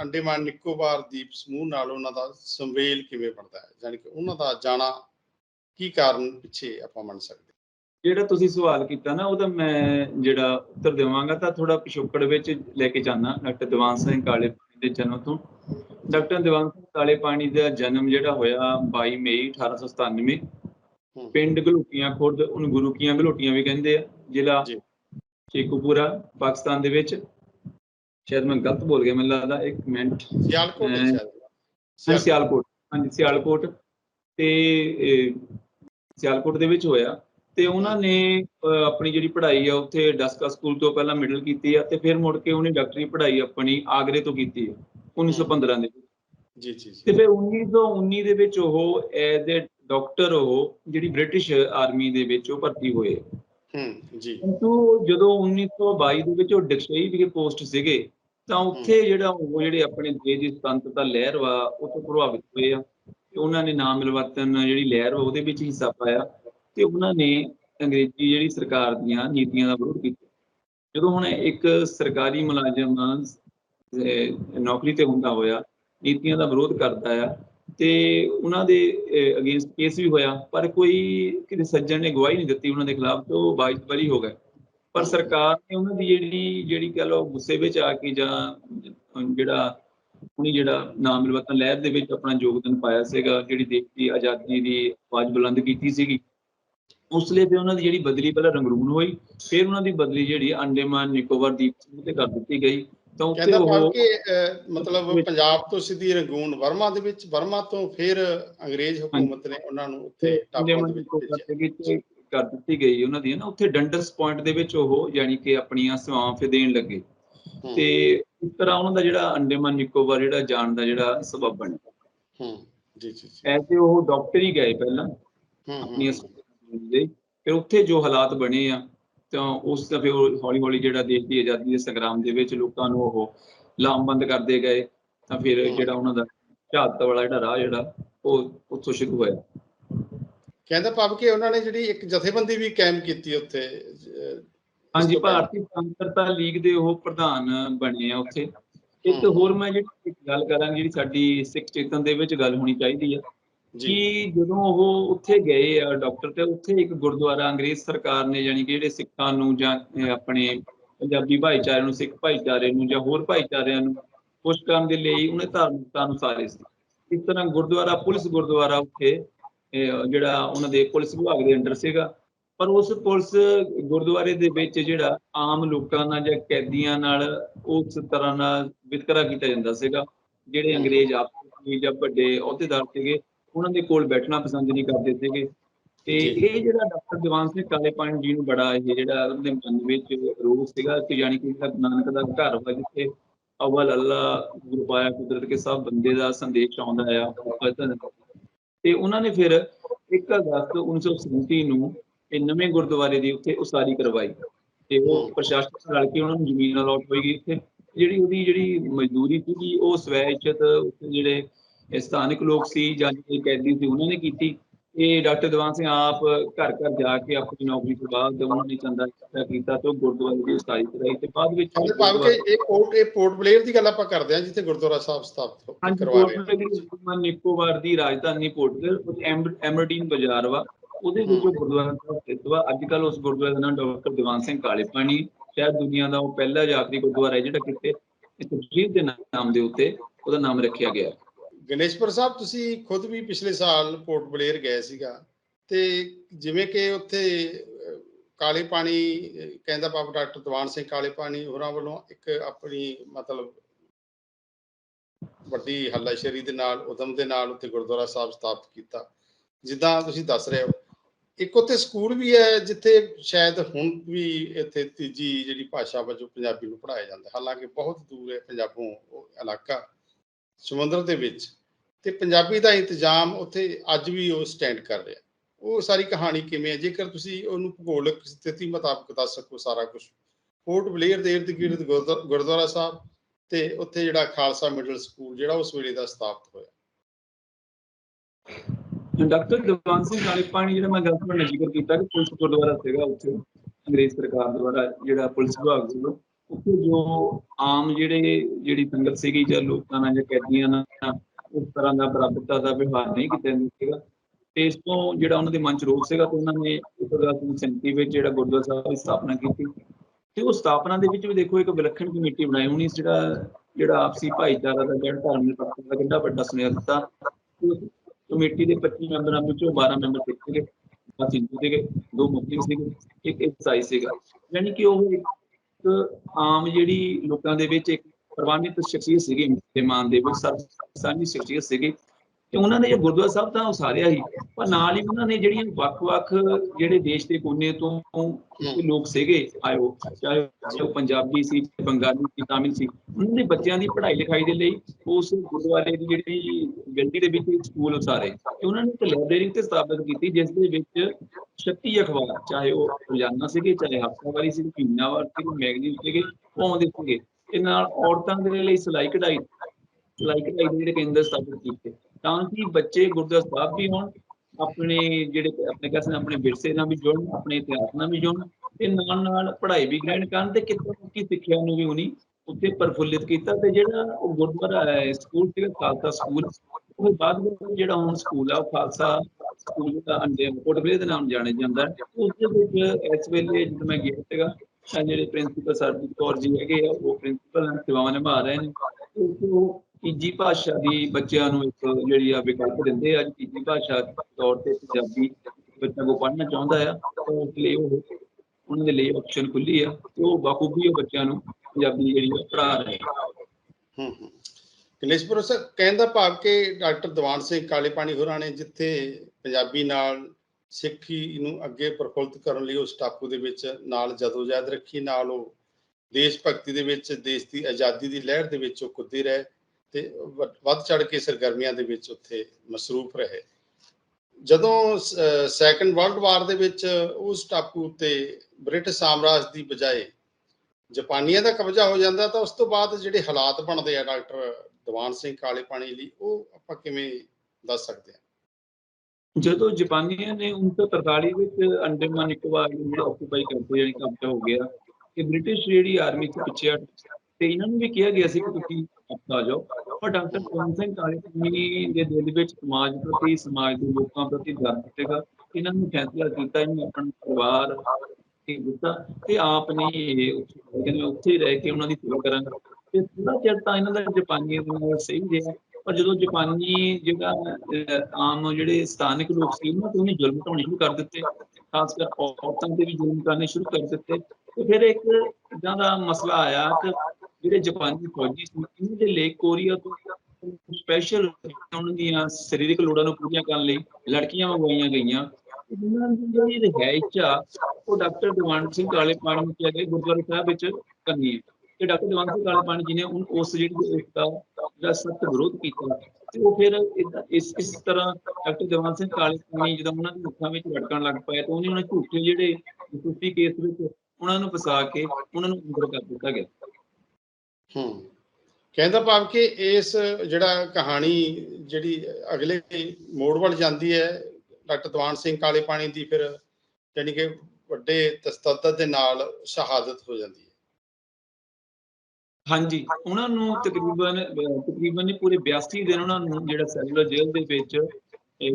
ਅੰਡੇਮਾਨ ਨਿਕੋਬਾਰ ਦੀਪ ਸਮੂਹ ਨਾਲ ਉਹਨਾਂ ਦਾ ਸੰਵੇਲ ਕਿਵੇਂ ਬਣਦਾ ਹੈ? ਯਾਨੀ ਕਿ ਉਹਨਾਂ ਦਾ ਜਾਣਾ ਕੀ ਕਾਰਨ ਪਿੱਛੇ ਆਪਾਂ ਮੰਨ ਸਕਦੇ ਜਿਹੜਾ ਤੁਸੀਂ ਸਵਾਲ ਕੀਤਾ ਨਾ, ਉਹਦਾ ਮੈਂ ਜਿਹੜਾ ਉੱਤਰ ਦੇਵਾਂਗਾ, ਤਾਂ ਥੋੜਾ ਪਿਛੋਕੜ ਵਿੱਚ ਲੈ ਕੇ ਜਾਣਾ ਡਾਕਟਰ ਦੀਵਾਨ ਸਿੰਘ ਕਾਲੇ ਪਾਣੀ ਦੇ ਜਨਮ ਤੋਂ। ਡਾਕਟਰ ਦੀਵਾਨ ਸਿੰਘ ਕਾਲੇ ਪਾਣੀ ਦਾ ਜਨਮ ਜਿਹੜਾ ਹੋਇਆ 22 ਮਈ 1897 ਹੂੰ। ਪਿੰਡ ਗਲੋਟੀਆਂ ਖੁਰਦ ਉਹਨੂੰ ਗੁਰੂ ਕੀਆਂ ਗਲੋਟੀਆਂ ਵੀ ਕਹਿੰਦੇ ਆ ਜ਼ਿਲ੍ਹਾ। ਸ਼ੇਖੂਪੁਰਾ ਪਾਕਿਸਤਾਨ ਦੇ ਵਿੱਚ। ਸ਼ਾਇਦ ਮੈਂ ਗਲਤ ਬੋਲ ਗਿਆ ਮੈਨੂੰ ਲੱਗਦਾ ਇੱਕ ਮਿੰਟ। ਸਿਆਲਕੋਟ ਸ਼ਾਇਦ। ਹਾਂਜੀ ਸਿਆਲਕੋਟ। ਤੇ ਸਿਆਲਕੋਟ ਦੇ ਵਿੱਚ ਹੋਇਆ। ਤੇ ਉਹਨਾਂ ਨੇ ਆਪਣੀ ਜਿਹੜੀ ਪੜ੍ਹਾਈ ਆ ਉੱਥੇ ਡਸਕਾ ਸਕੂਲ ਤੋਂ ਪਹਿਲਾਂ ਮਿਡਲ ਕੀਤੀ ਆ ਤੇ ਫਿਰ ਮੁੜ ਕੇ ਉਹਨੇ ਡਾਕਟਰੀ ਪੜ੍ਹਾਈ ਆਪਣੀ ਆਗਰੇ ਤੋਂ ਕੀਤੀ ਆ 1915 ਦੇ ਵਿੱਚ। ਜੀ ਜੀ ਤੇ ਫਿਰ 1919 ਦੇ ਵਿੱਚ ਉਹ ਐਜ਼ ਅ ਡਾਕਟਰ ਉਹ ਜਿਹੜੀ ਬ੍ਰਿਟਿਸ਼ ਆਰਮੀ ਦੇ ਵਿੱਚ ਉਹ ਭਰਤੀ ਹੋਏ। ਹੂੰ ਜੀ। ਕਿੰਤੂ ਜਦੋਂ 1922 ਦੇ ਵਿੱਚ ਉਹ ਡਿਕਸ਼ਨਰੀ ਵਿਖੇ ਪੋਸਟ ਸੀਗੇ ਤਾਂ ਉੱਥੇ ਜਿਹੜਾ ਉਹ ਜਿਹੜੇ ਆਪਣੇ ਦੇਸ਼ ਦੀ ਸੁਤੰਤਰਤਾ ਲਹਿਰ ਵਾ ਉਹ ਤੋਂ ਪ੍ਰਭਾਵਿਤ ਹੋਏ ਆ। ਤੇ ਉਹਨਾਂ ਨੇ ਨਾਮ ਮਿਲਵਰਤਨ ਜਿਹੜੀ ਲਹਿਰ ਵਾ ਉਹਦੇ ਵਿੱਚ ਹਿੱਸਾ ਪਾਇਆ ਤੇ ਉਹਨਾਂ ਨੇ ਅੰਗਰੇਜ਼ੀ ਜਿਹੜੀ ਸਰਕਾਰ ਦੀਆਂ ਨੀਤੀਆਂ ਦਾ ਵਿਰੋਧ ਕੀਤਾ। ਜਦੋਂ ਹੁਣ ਇੱਕ ਸਰਕਾਰੀ ਮੁਲਾਜ਼ਮ ਨੌਕਰੀ ਤੇ ਹੁੰਦਾ ਹੋਇਆ ਨੀਤੀਆਂ ਦਾ ਵਿਰੋਧ ਕਰਦਾ ਆ ਤੇ ਉਹਨਾਂ ਦੇ ਅਗੇਂਸਟ ਕੇਸ ਵੀ ਹੋਇਆ, ਪਰ ਕੋਈ ਕਿਸੇ ਸੱਜਣ ਨੇ ਗਵਾਹੀ ਨਹੀਂ ਦਿੱਤੀ ਉਹਨਾਂ ਦੇ ਖਿਲਾਫ, ਤੇ ਉਹ ਬਾਈਟ ਬਰੀ ਹੋ ਗਏ। ਪਰ ਸਰਕਾਰ ਨੇ ਉਹਨਾਂ ਦੀ ਜਿਹੜੀ ਜਿਹੜੀ ਕਹ ਲਓ ਗੁੱਸੇ ਵਿੱਚ ਆ ਕੇ ਜਾਂ ਜਿਹੜਾ ਉਹਨੇ ਜਿਹੜਾ ਨਾਮ ਮਿਲਵਤਨ ਲਹਿਰ ਦੇ ਵਿੱਚ ਆਪਣਾ ਯੋਗਦਾਨ ਪਾਇਆ ਸੀਗਾ, ਜਿਹੜੀ ਦੇਸ਼ ਦੀ ਆਜ਼ਾਦੀ ਦੀ ਆਵਾਜ਼ ਬੁਲੰਦ ਕੀਤੀ ਸੀਗੀ, ਉਸ ਲਈ ਫਿਰ ਉਹਨਾਂ ਦੀ ਜਿਹੜੀ ਬਦਲੀ ਪਹਿਲਾਂ ਰੰਗਰੂਨ ਹੋਈ, ਫਿਰ ਉਹਨਾਂ ਦੀ ਬਦਲੀ ਜਿਹੜੀ ਅੰਡੇਮਾਨ ਨਿਕੋਬਰ ਦੀਪ ਸਮੂਹ ਤੇ ਕਰ ਦਿੱਤੀ ਗਈ। ਤਾਂ ਉੱਥੇ ਉਹ ਕਿ ਮਤਲਬ ਪੰਜਾਬ ਤੋਂ ਸਿੱਧੀ ਰੰਗੂਨ ਵਰਮਾ ਦੇ ਵਿੱਚ ਵਰਮਾ ਤੋਂ ਫਿਰ ਅੰਗਰੇਜ਼ ਹਕੂਮਤ ਨੇ ਉਹਨਾਂ ਨੂੰ ਉੱਥੇ ਦੇ ਵਿੱਚ ਕਰ ਦਿੱਤੀ ਗਈ ਉਹਨਾਂ ਦੀ ਨਾ ਉੱਥੇ ਡੰਡਰਸ ਪੁਆਇੰਟ ਦੇ ਵਿੱਚ ਉਹ ਯਾਨੀ ਕਿ ਆਪਣੀਆਂ ਸੇਵਾਵਾਂ ਫਿਰ ਦੇਣ ਲੱਗੇ। ਤੇ ਇਸ ਤਰ੍ਹਾਂ ਉਹਨਾਂ ਦਾ ਜਿਹੜਾ ਅੰਡੇਮਾਨ ਨਿਕੋਬਾਰ ਜਿਹੜਾ ਜਾਣ ਦਾ ਜਿਹੜਾ ਸਬਬ ਬਣਿਆ। ਹੂੰ ਜੀ ਜੀ ਐਸੇ ਉਹ ਡਾਕਟਰ ਹੀ ਗਏ ਪਹਿਲਾਂ ਆਪਣੀਆਂ ਫਿਰ ਉੱਥੇ ਜੋ ਹਾਲਾਤ ਬਣੇ ਆ ਤਾਂ ਉਸ ਦਾ ਫਿਰ ਹੌਲੀ ਹੌਲੀ ਜਿਹੜਾ ਦੇਸ਼ ਦੀ ਆਜ਼ਾਦੀ ਦੇ ਸੰਗਰਾਮ ਦੇ ਵਿੱਚ ਲੋਕਾਂ ਨੂੰ ਉਹ ਲਾਮਬੰਦ ਕਰਦੇ ਗਏ ਤਾਂ ਫਿਰ। ਜਿਹੜਾ ਉਹਨਾਂ ਦਾ ਸ਼ਹਾਦਤ ਵਾਲਾ ਜਿਹੜਾ ਰਾਹ ਜਿਹੜਾ ਉਹ ਉੱਥੋਂ ਸ਼ੁਰੂ ਹੋਇਆ ਕਹਿੰਦਾ ਭਾਵ ਕਿ ਉਹਨਾਂ ਨੇ ਜਿਹੜੀ ਇੱਕ ਜਥੇਬੰਦੀ ਵੀ ਕਾਇਮ ਕੀਤੀ ਉੱਥੇ ਹਾਂਜੀ। ਭਾਰਤੀ ਸੁਤੰਤਰਤਾ ਲੀਗ ਦੇ ਉਹ ਪ੍ਰਧਾਨ ਬਣੇ ਆ ਉੱਥੇ ਇੱਕ। ਹੋਰ ਮੈਂ ਜਿਹੜੀ ਗੱਲ ਕਰਾਂਗੀ ਜਿਹੜੀ ਸਾਡੀ ਸਿੱਖ ਚੇਤਨ ਦੇ ਵਿੱਚ ਗੱਲ ਹੋਣੀ ਚਾਹੀਦੀ ਆ ਕਿ ਜਦੋਂ ਉਹ ਉੱਥੇ ਗਏ ਆ ਡਾਕਟਰ ਤੇ ਉੱਥੇ ਇੱਕ ਗੁਰਦੁਆਰਾ ਅੰਗਰੇਜ਼ ਸਰਕਾਰ ਨੇ ਯਾਨੀ ਕਿ ਜਿਹੜੇ ਸਿੱਖਾਂ ਨੂੰ ਜਾਂ ਆਪਣੇ ਪੰਜਾਬੀ ਭਾਈਚਾਰੇ ਨੂੰ, ਸਿੱਖ ਭਾਈਚਾਰੇ ਨੂੰ ਜਾਂ ਹੋਰ ਭਾਈਚਾਰਿਆਂ ਨੂੰ ਖੁਸ਼ ਕਰਨ ਦੇ ਲਈ ਉਹਨੇ ਧਾਰਮਿਕਤਾ ਅਨੁਸਾਰੇ ਸੀ ਇਸ ਤਰ੍ਹਾਂ ਗੁਰਦੁਆਰਾ, ਪੁਲਿਸ ਗੁਰਦੁਆਰਾ ਉੱਥੇ ਜਿਹੜਾ ਉਹਨਾਂ ਦੇ ਪੁਲਿਸ ਵਿਭਾਗ ਦੇ ਅੰਡਰ ਸੀਗਾ। ਪਰ ਉਸ ਪੁਲਿਸ ਗੁਰਦੁਆਰੇ ਦੇ ਵਿੱਚ ਜਿਹੜਾ ਆਮ ਲੋਕਾਂ ਨਾਲ ਜਾਂ ਕੈਦੀਆਂ ਨਾਲ ਉਸ ਤਰ੍ਹਾਂ ਨਾਲ ਵਿਤਕਰਾ ਕੀਤਾ ਜਾਂਦਾ ਸੀਗਾ। ਜਿਹੜੇ ਅੰਗਰੇਜ਼ ਆਪਸੀ ਜਾਂ ਵੱਡੇ ਅਹੁਦੇਦਾਰ ਸੀਗੇ ਉਹਨਾਂ ਦੇ ਕੋਲ ਬੈਠਣਾ ਪਸੰਦ ਨਹੀਂ ਕਰਦੇ ਸੀਗੇ ਤੇ। ਇਹ ਜਿਹੜਾ ਡਾਕਟਰ ਦੀਵਾਨ ਸਿੰਘ ਕਾਲੇ ਪਾਣੀ ਜੀ ਨੂੰ ਬੜਾ ਇਹ ਜਿਹੜਾ ਉਹਦੇ ਮਨ ਵਿੱਚ ਰੋਸ ਸੀਗਾ ਕਿ ਯਾਨੀ ਕਿ ਜਿਹੜਾ ਨਾਨਕ ਦਾ ਘਰ ਵਾ ਜਿੱਥੇ ਅਵਲ ਅੱਲਾ ਗੁਰੂ ਪਾਇਆ ਕੁਦਰਤ ਕੇ ਸਭ ਬੰਦੇ ਦਾ ਸੰਦੇਸ਼ ਆਉਂਦਾ ਆ। ਤੇ ਉਹਨਾਂ ਨੇ ਫਿਰ 1 ਅਗਸਤ 1937 ਨੂੰ ਇਹ ਨਵੇਂ ਗੁਰਦੁਆਰੇ ਦੀ ਉੱਥੇ ਉਸਾਰੀ ਕਰਵਾਈ ਤੇ ਉਹ ਪ੍ਰਸ਼ਾਸਨ ਨਾਲ ਕੇ ਉਹਨਾਂ ਨੂੰ ਜ਼ਮੀਨ ਅਲਾਟ ਹੋਈ ਗਈ ਇੱਥੇ ਜਿਹੜੀ ਉਹਦੀ ਜਿਹੜੀ ਮਜ਼ਦੂਰੀ ਸੀਗੀ ਉਹ ਸਵੈ ਇੱਛਤ ਉੱਥੇ ਜਿਹੜੇ ਸਥਾਨਕ ਲੋਕ ਸੀ ਜਾਂ ਜਿਹੜੇ ਕੈਦੀ ਸੀ ਉਹਨਾਂ ਨੇ ਕੀਤੀ। ਇਹ ਡਾਕਟਰ ਦੀਵਾਨ ਸਿੰਘ ਆਪ ਘਰ ਘਰ ਜਾ ਕੇ ਆਪਣੀ ਨੌਕਰੀ ਤੋਂ ਬਾਅਦ ਉਹਨਾਂ ਨੇ ਚੰਦਾ ਇਕੱਠਾ ਕੀਤਾ ਤੇ ਗੁਰਦੁਆਰੇ ਦੀ ਉਸਾਰੀ ਕਰਾਈ ਤੇ ਬਾਅਦ ਵਿੱਚ ਭਾਵ ਕਿ ਇਹ ਪੋਰਟ ਇਹ ਪੋਰਟ ਬਲੇਅਰ ਦੀ ਗੱਲ ਆਪਾਂ ਕਰਦੇ ਹਾਂ ਜਿੱਥੇ ਗੁਰਦੁਆਰਾ ਸਾਹਿਬ ਸਥਾਪਿਤ ਹੋ- ਕਰਵਾ ਰਹੇ ਅੰਡੇਮਾਨ ਨਿਕੋਬਾਰ ਦੀ ਰਾਜਧਾਨੀ ਪੋਰਟ ਦੇ ਉਹ ਐਮ- ਐਮਰਟੀਨ ਬਾਜ਼ਾਰ ਵਾ। ਉਹਦੇ ਵਿੱਚ ਗੁਰਦੁਆਰਾ ਸਾਹਿਬ ਸਥਿਤ ਵਾ ਅੱਜ ਕੱਲ ਉਸ ਗੁਰਦੁਆਰੇ ਦਾ ਨਾਮ ਡਾਕਟਰ ਦੀਵਾਨ ਸਿੰਘ ਕਾਲੇ ਪਾਣੀ ਸ਼ਾਇਦ ਦੁਨੀਆ ਦਾ ਉਹ ਪਹਿਲਾ ਜਾਂ ਆਖਰੀ ਗੁਰਦੁਆਰਾ ਹੈ ਜਿਹੜਾ ਕਿਤੇ ਇਸ ਤਸਵੀਰ ਦੇ ਨਾਮ ਦੇ ਉੱਤੇ ਉਹਦਾ ਨਾਮ ਰੱਖਿਆ ਗਿਆ। ਗਣੇਸ਼ਪੁਰ ਸਾਹਿਬ ਤੁਸੀਂ ਖੁਦ ਵੀ ਪਿਛਲੇ ਸਾਲ ਪੋਰਟ ਬਲੇਅਰ ਗਏ ਸੀਗਾ ਤੇ ਜਿਵੇਂ ਕਿ ਉੱਥੇ ਕਾਲੇ ਪਾਣੀ ਕਹਿੰਦਾ ਬਾਬਾ ਡਾਕਟਰ ਦੀਵਾਨ ਸਿੰਘ ਕਾਲੇ ਪਾਣੀ ਹੋਰਾਂ ਵੱਲੋਂ ਇੱਕ ਆਪਣੀ ਮਤਲਬ ਵੱਡੀ ਹੱਲਾਸ਼ੇਰੀ ਦੇ ਨਾਲ, ਉਦਮ ਦੇ ਨਾਲ ਉੱਥੇ ਗੁਰਦੁਆਰਾ ਸਾਹਿਬ ਸਥਾਪਿਤ ਕੀਤਾ। ਜਿੱਦਾਂ ਤੁਸੀਂ ਦੱਸ ਰਹੇ ਹੋ, ਇੱਕ ਉੱਥੇ ਸਕੂਲ ਵੀ ਹੈ ਜਿੱਥੇ ਸ਼ਾਇਦ ਹੁਣ ਵੀ ਇੱਥੇ ਤੀਜੀ ਜਿਹੜੀ ਭਾਸ਼ਾ ਵਜੋਂ ਪੰਜਾਬੀ ਨੂੰ ਪੜ੍ਹਾਇਆ ਜਾਂਦਾ। ਹਾਲਾਂਕਿ ਬਹੁਤ ਦੂਰ ਹੈ, ਪੰਜਾਬੋਂ ਇਲਾਕਾ। ਸਮੁੰਦਰ ਦੇ ਵਿੱਚ। ਤੇ ਪੰਜਾਬੀ ਦਾ ਇੰਤਜ਼ਾਮ ਉੱਥੇ ਅੱਜ ਵੀ ਉਹ ਸਟੈਂਡ ਕਰ ਰਿਹਾ। ਉਹ ਸਾਰੀ ਕਹਾਣੀ ਕਿਵੇਂ ਹੈ? ਜੇਕਰ ਤੁਸੀਂ ਉਹਨੂੰ ਭੂਗੋਲਿਕ ਸਥਿਤੀ ਮੁਤਾਬਕ ਦੱਸ ਸਕੋ ਸਾਰਾ ਕੁਝ ਪੋਰਟ ਬਲੇਅਰ ਦੇ ਇਰਦ ਗਿਰਦ ਗੁਰਦੁਆਰਾ ਸਾਹਿਬ ਤੇ ਉੱਥੇ ਜਿਹੜਾ ਖਾਲਸਾ ਮਿਡਲ ਸਕੂਲ ਜਿਹੜਾ ਉਸ ਵੇਲੇ ਦਾ ਸਥਾਪਿਤ ਹੋਇਆ। ਡਾਕਟਰ ਦੀਵਾਨ ਸਿੰਘ ਕਾਲੇ ਪਾਣੀ ਜਿਹੜਾ ਮੈਂ ਗੱਲ ਤੁਹਾਨੂੰ ਜ਼ਿਕਰ ਕੀਤਾ ਕਿ ਪੁਲਿਸ ਗੁਰਦੁਆਰਾ ਸੀਗਾ ਉੱਥੇ। ਅੰਗਰੇਜ਼ ਸਰਕਾਰ ਦੁਆਰਾ ਜਿਹੜਾ ਪੁਲਿਸ ਵਿਭਾਗ ਸੀ ਉੱਥੇ ਜੋ ਆਮ ਜਿਹੜੇ, ਜਿਹੜੀ ਸੰਗਤ ਸੀਗੀ ਜਾਂ ਲੋਕਾਂ ਨਾਲ ਜਾਂ ਕੈਦੀਆਂ ਨਾਲ ਉਸ ਤਰ੍ਹਾਂ ਦਾ ਬਰਾਬਰਤਾ ਦਾ ਵਿਵਹਾਰ ਨਹੀਂ ਕੀਤਾ ਜਾਂਦਾ ਸੀਗਾ। ਤੇ ਇਸ ਤੋਂ ਜਿਹੜਾ ਉਹਨਾਂ ਦੇ ਮਨ ਚ ਰੋਸ ਸੀਗਾ ਤੇ ਉਹਨਾਂ ਨੇ ਇਸ ਅਗਸਤ ਸੈਂਤੀ ਵਿੱਚ ਜਿਹੜਾ ਗੁਰਦੁਆਰਾ ਸਾਹਿਬ ਦੀ ਸਥਾਪਨਾ ਕੀਤੀ। ਤੇ ਉਹ ਸਥਾਪਨਾ ਦੇ ਵਿੱਚ ਵੀ ਦੇਖੋ ਇੱਕ ਵਿਲੱਖਣ ਕਮੇਟੀ ਬਣਾਈ। ਹੋਣੀ ਜਿਹੜਾ ਜਿਹੜਾ ਆਪਸੀ ਭਾਈਚਾਰਾ ਦਾ ਜਿਹੜਾ ਧਾਰਮਿਕ ਪੱਖ ਦਾ ਕਿੰਨਾ ਵੱਡਾ ਸੁਨੇਹਾ ਦਿੱਤਾ। ਕਮੇਟੀ ਦੇ 25 ਮੈਂਬਰਾਂ ਵਿੱਚੋਂ 12 ਮੈਂਬਰ ਸਿੱਖ ਸੀਗੇ ਦਸ ਹਿੰਦੂ ਸੀਗੇ, ਦੋ ਮੁਸਲਿਮ ਸੀਗੇ, ਇੱਕ ਈਸਾਈ ਸੀਗਾ। ਯਾਨੀ ਕਿ ਉਹ ਇੱਕ ਆਮ ਜਿਹੜੀ ਲੋਕਾਂ ਦੇ ਵਿੱਚ ਇੱਕ ਪ੍ਰਵਾਨਿਤ ਸ਼ਖਸੀਅਤ ਸੀਗੀ ਮੁਸਲਮਾਨ ਦੇ ਵਿੱਚ ਸਰਸਾਨੀ ਸ਼ਖਸੀਅਤ ਸੀਗੀ। ਤੇ ਉਹਨਾਂ ਨੇ ਇਹ ਗੁਰਦੁਆਰਾ ਸਾਹਿਬ ਤਾਂ ਉਸਾਰਿਆ ਹੀ ਪਰ ਨਾਲ ਹੀ ਉਹਨਾਂ ਨੇ ਜਿਹੜੀਆਂ ਵੱਖ-ਵੱਖ ਜਿਹੜੇ ਦੇਸ਼ ਦੇ ਕੋਨੇ ਤੋਂ ਲੋਕ ਸੀਗੇ ਆਇਓ ਚਾਹੇ ਉਹ ਪੰਜਾਬੀ ਸੀ ਬੰਗਾਲੀ ਸੀ ਤਾਮਿਲ ਸੀ ਉਹਨਾਂ ਦੇ ਬੱਚਿਆਂ ਦੀ ਪੜ੍ਹਾਈ ਲਿਖਾਈ ਦੇ ਲਈ ਉਸ ਗੁਰਦੁਆਰੇ ਦੀ ਜਿਹੜੀ ਗੰਦੀ ਦੇ ਵਿੱਚ ਸਕੂਲ ਉਸਾਰੇ ਤੇ ਉਹਨਾਂ ਨੇ ਇੱਕ ਲਾਇਬ੍ਰੇਰੀ ਤੇ ਸਥਾਪਿਤ ਕੀਤੀ ਜਿਸ ਦੇ ਵਿੱਚ 36 ਅਖਬਾਰ ਚਾਹੇ ਉਹ ਰੋਜ਼ਾਨਾ ਸੀਗੇ ਚਾਹੇ ਹਫ਼ਤਾਵਾਰੀ ਸੀ ਮਹੀਨਾਵਾਰ ਸੀ ਮੈਗਜ਼ੀਨ ਸੀਗੇ ਉਹ ਆਉਂਦੇ ਸੀਗੇ। ਤੇ ਨਾਲ ਔਰਤਾਂ ਦੇ ਲਈ ਸਿਲਾਈ ਕਢਾਈ ਸਿਲਾਈ ਕਢਾਈ ਦੇ ਜਿਹੜੇ ਕੇਂਦਰ ਸਥਾਪਿਤ ਕੀਤੇ। ਤਾਂ ਕਿ ਬੱਚੇ ਗੁਰਦੁਆਰਾ ਸਾਹਿਬ ਵੀ ਹੋਣ, ਆਪਣੇ ਜਿਹੜੇ ਆਪਣੇ ਕਹਿੰਦੇ ਆਪਣੇ ਵਿਰਸੇ ਨਾਲ ਵੀ ਜੁੜਨ, ਆਪਣੇ ਇਤਿਹਾਸ ਨਾਲ ਵੀ ਜੁੜਨ ਤੇ ਨਾਲ ਨਾਲ ਪੜ੍ਹਾਈ ਵੀ ਗ੍ਰਹਿਣ ਕਰਨ ਤੇ ਕਿਤੇ ਕੀ ਸਿੱਖਿਆ ਨੂੰ ਵੀ ਉਨੀ ਉੱਥੇ ਪ੍ਰਫੁੱਲਿਤ ਕੀਤਾ ਤੇ ਜਿਹੜਾ ਉਹ ਗੁਰਦੁਆਰਾ ਸਕੂਲ ਸੀਗਾ, ਖਾਲਸਾ ਸਕੂਲ। ਉਹ ਬਾਅਦ ਵਿੱਚ ਜਿਹੜਾ ਹੁਣ ਸਕੂਲ ਆ ਖਾਲਸਾ ਸਕੂਲ ਦਾ ਅੰਡੇ ਕੋਟਬਲੇ ਦੇ ਨਾਮ ਜਾਣਿਆ ਜਾਂਦਾ ਉਸ ਦੇ ਵਿੱਚ ਇਸ ਵੇਲੇ ਜਦੋਂ ਮੈਂ ਗਿਆ ਸੀਗਾ, ਤਾਂ ਜਿਹੜੇ ਪ੍ਰਿੰਸੀਪਲ ਸਰਬਜੀਤ ਕੌਰ ਜੀ ਹੈਗੇ ਆ, ਉਹ ਪ੍ਰਿੰਸੀਪਲ ਸੇਵਾਵਾਂ ਨਿਭਾ ਰਹੇ ਨੇ। ਉਹ ਤੀਜੀ ਭਾਸ਼ਾ ਦੀ ਬੱਚਿਆਂ ਨੂੰ ਇੱਕ ਜਿਹੜੀ ਆ ਵਿਕਲਪ ਦਿੰਦੇ ਆ। ਤੀਜੀ ਭਾਸ਼ਾ ਤੌਰ ਤੇ ਪੰਜਾਬੀ ਬੱਚਾ ਕੋ ਪੜ੍ਹਨਾ ਚਾਹੁੰਦਾ ਆ ਉਸ ਲਈ ਉਹ ਉਹਨਾਂ ਦੇ ਲਈ ਆਪਸ਼ਨ ਖੁੱਲੀ ਆ ਉਹ ਬਾਖੂਬੀ ਉਹ ਬੱਚਿਆਂ ਨੂੰ ਪੰਜਾਬੀ ਜਿਹੜੀ ਪੜ੍ਹਾ ਰਹੇ ਹੂੰ ਹੂੰ। ਗਣੇਸ਼ਪੁਰ ਸਰ ਕਹਿਣ ਦਾ ਭਾਵ ਕਿ ਡਾਕਟਰ ਦੀਵਾਨ ਸਿੰਘ ਕਾਲੇ ਪਾਣੀ ਹੋਰਾਂ ਨੇ ਜਿੱਥੇ ਪੰਜਾਬੀ ਨਾਲ ਸਿੱਖੀ ਨੂੰ ਅੱਗੇ ਪ੍ਰਫੁੱਲਤ ਕਰਨ ਲਈ ਉਸ ਟਾਪੂ ਦੇ ਵਿੱਚ ਨਾਲ ਜਦੋਜਹਿਦ ਰੱਖੀ, ਨਾਲ ਉਹ ਦੇਸ਼ ਭਗਤੀ ਦੇ ਵਿੱਚ, ਦੇਸ਼ ਦੀ ਆਜ਼ਾਦੀ ਦੀ ਲਹਿਰ ਦੇ ਵਿੱਚ ਉਹ ਕੁੱਦੇ ਰਹੇ। ਤੇ ਵੱਧ ਚੜ ਕੇ ਸਰਗਰਮੀਆਂ ਦੇ ਵਿੱਚ ਉੱਥੇ ਮਸਰੂਫ ਰਹੇ। ਜਦੋਂ ਸੈਕੰਡ ਵਰਲਡ ਵਾਰ ਦੇ ਵਿੱਚ ਉਸ ਟਾਪੂ ਉੱਤੇ ਬ੍ਰਿਟਿਸ਼ ਸਾਮਰਾਜ ਦੀ ਬਜਾਏ ਜਾਪਾਨੀਆਂ ਦਾ ਕਬਜ਼ਾ ਹੋ ਜਾਂਦਾ, ਤਾਂ ਉਸ ਤੋਂ ਬਾਅਦ ਜਿਹੜੇ ਹਾਲਾਤ ਬਣਦੇ ਆ ਡਾਕਟਰ ਦੀਵਾਨ ਸਿੰਘ ਕਾਲੇ ਪਾਣੀ ਲਈ, ਉਹ ਆਪਾਂ ਕਿਵੇਂ ਦੱਸ ਸਕਦੇ ਹਾਂ ਜਦੋਂ ਜਾਪਾਨੀਆਂ ਨੇ 1943 ਵਿੱਚ ਅੰਡੇਮਾਨ ਨਿਕੋਬਾਰ ਨੂੰ ਆਕੂਪਾਈ ਕਰਦੇ ਜਾਨੀ ਕਬਜ਼ਾ ਹੋ ਗਿਆ, ਤੇ ਬ੍ਰਿਟਿਸ਼ ਜਿਹੜੀ ਆਰਮੀ ਪਿੱਛੇ ਹਟ ਤੇ ਇਹਨਾਂ ਨੂੰ ਵੀ ਕਿਹਾ ਗਿਆ ਸੀ ਕਿ ਤੁਸੀਂ ਆਪਣਾ ਜਾਓ। ਪਰ ਡਾਕਟਰ ਕੌਣ ਸਿੰਘ ਕਾਲੇਪੁਰੀ ਦੇ ਦਿਲ ਵਿੱਚ ਸਮਾਜ ਪ੍ਰਤੀ, ਸਮਾਜ ਦੇ ਲੋਕਾਂ ਪ੍ਰਤੀ ਦਰਦ ਸੀਗਾ ਇਹਨਾਂ ਨੇ ਫੈਸਲਾ ਕੀਤਾ, ਇਹਨੂੰ ਆਪਣਾ ਪਰਿਵਾਰ ਤੇ ਦਿੱਤਾ ਤੇ ਆਪ ਨੇ ਕਹਿੰਦੇ ਉੱਥੇ ਰਹਿ ਕੇ ਉਹਨਾਂ ਦੀ ਸੇਵਾ ਕਰਾਂਗਾ। ਤੇ ਥੋੜਾ ਚਿਰ ਤਾਂ ਇਹਨਾਂ ਦਾ ਜਾਪਾਨੀ ਦੇ ਨਾਲ ਸਹੀ ਰਿਹਾ। ਪਰ ਜਦੋਂ ਜਾਪਾਨੀ ਜਿਹੜਾ ਆਮ ਜਿਹੜੇ ਸਥਾਨਕ ਲੋਕ ਸੀ, ਉਹਨਾਂ ਤੇ ਉਹਨੇ ਜ਼ੁਲਮ ਢਾਉਣੇ ਸ਼ੁਰੂ ਕਰ ਦਿੱਤੇ। ਖਾਸ ਕਰ ਔਰਤਾਂ ਤੇ ਵੀ ਜ਼ੁਲਮ ਕਰਨੇ ਸ਼ੁਰੂ ਕਰ ਦਿੱਤੇ। ਤੇ ਫਿਰ ਇੱਕ ਇਦਾਂ ਦਾ ਮਸਲਾ ਆਇਆ ਕਿ ਜਿਹੜੇ ਜਾਪਾਨੀ ਫੌਜੀ ਸੀ, ਇਹਨਾਂ ਦੇ ਲਈ ਕੋਰੀਆ ਤੋਂ ਸਪੈਸ਼ਲ ਉਹਨਾਂ ਦੀਆਂ ਸਰੀਰਕ ਲੋੜਾਂ ਨੂੰ ਪੂਰੀਆਂ ਕਰਨ ਲਈ ਲੜਕੀਆਂ ਮੰਗਵਾਈਆਂ ਗਈਆਂ। ਤੇ ਦੀ ਜਿਹੜੀ ਰਿਹਾਇਸ਼ ਆ, ਉਹ ਡਾਕਟਰ ਦੀਵਾਨ ਸਿੰਘ ਕਾਲੇ ਪਾਣੀ ਕਿਹਾ ਗਿਆ, ਗੁਰਦੁਆਰਾ ਸਾਹਿਬ ਵਿੱਚ ਕਰਨੀ ਹੈ। ਤੇ ਡਾਕਟਰ ਦੀਵਾਨ ਸਿੰਘ ਕਾਲੇ ਪਾਣੀ ਜੀ ਨੇ ਉਸ ਜਿਹੜੀ ਉਸ ਦਾ ਜਿਹੜਾ ਸਖਤ ਵਿਰੋਧ ਕੀਤਾ। ਤੇ ਉਹ ਫਿਰ ਇਸ ਇਸ ਤਰ੍ਹਾਂ ਡਾਕਟਰ ਦੀਵਾਨ ਸਿੰਘ ਕਾਲੇ ਪਾਣੀ ਜਦੋਂ ਉਹਨਾਂ ਦੀ ਅੱਖਾਂ ਵਿੱਚ ਰੜਕਣ ਲੱਗ ਪਏ ਤਾਂ ਉਹਨੇ ਉਹਨਾਂ ਝੂਠੇ ਜਿਹੜੇ ਜਸੂਸੀ ਕੇਸ ਵਿੱਚ ਉਹਨਾਂ ਨੂੰ ਫਸਾ ਕੇ ਉਹਨਾਂ ਨੂੰ ਅੰਦਰ ਕਰ ਦਿੱਤਾ ਗਿਆ। ਹੂੰ। ਕਹਿੰਦਾ ਭਾਵ ਕਿ ਇਸ ਜਿਹੜਾ ਕਹਾਣੀ ਜਿਹੜੀ ਅਗਲੇ ਮੋੜ ਵੱਲ ਜਾਂਦੀ ਹੈ ਡਾਕਟਰ ਦੀਵਾਨ ਸਿੰਘ ਕਾਲੇ ਪਾਣੀ ਦੀ ਫਿਰ ਯਾਨੀ ਕਿ ਵੱਡੇ ਤਸਤਦਦ ਦੇ ਨਾਲ ਸ਼ਹਾਦਤ ਹੋ ਜਾਂਦੀ ਹੈ। ਹਾਂਜੀ ਉਹਨਾਂ ਨੂੰ ਤਕਰੀਬਨ ਤਕਰੀਬਨ ਪੂਰੇ 82 ਦਿਨ ਉਹਨਾਂ ਨੂੰ ਜਿਹੜਾ ਸੈਲੂਲਰ ਜੇਲ੍ਹ ਦੇ ਵਿੱਚ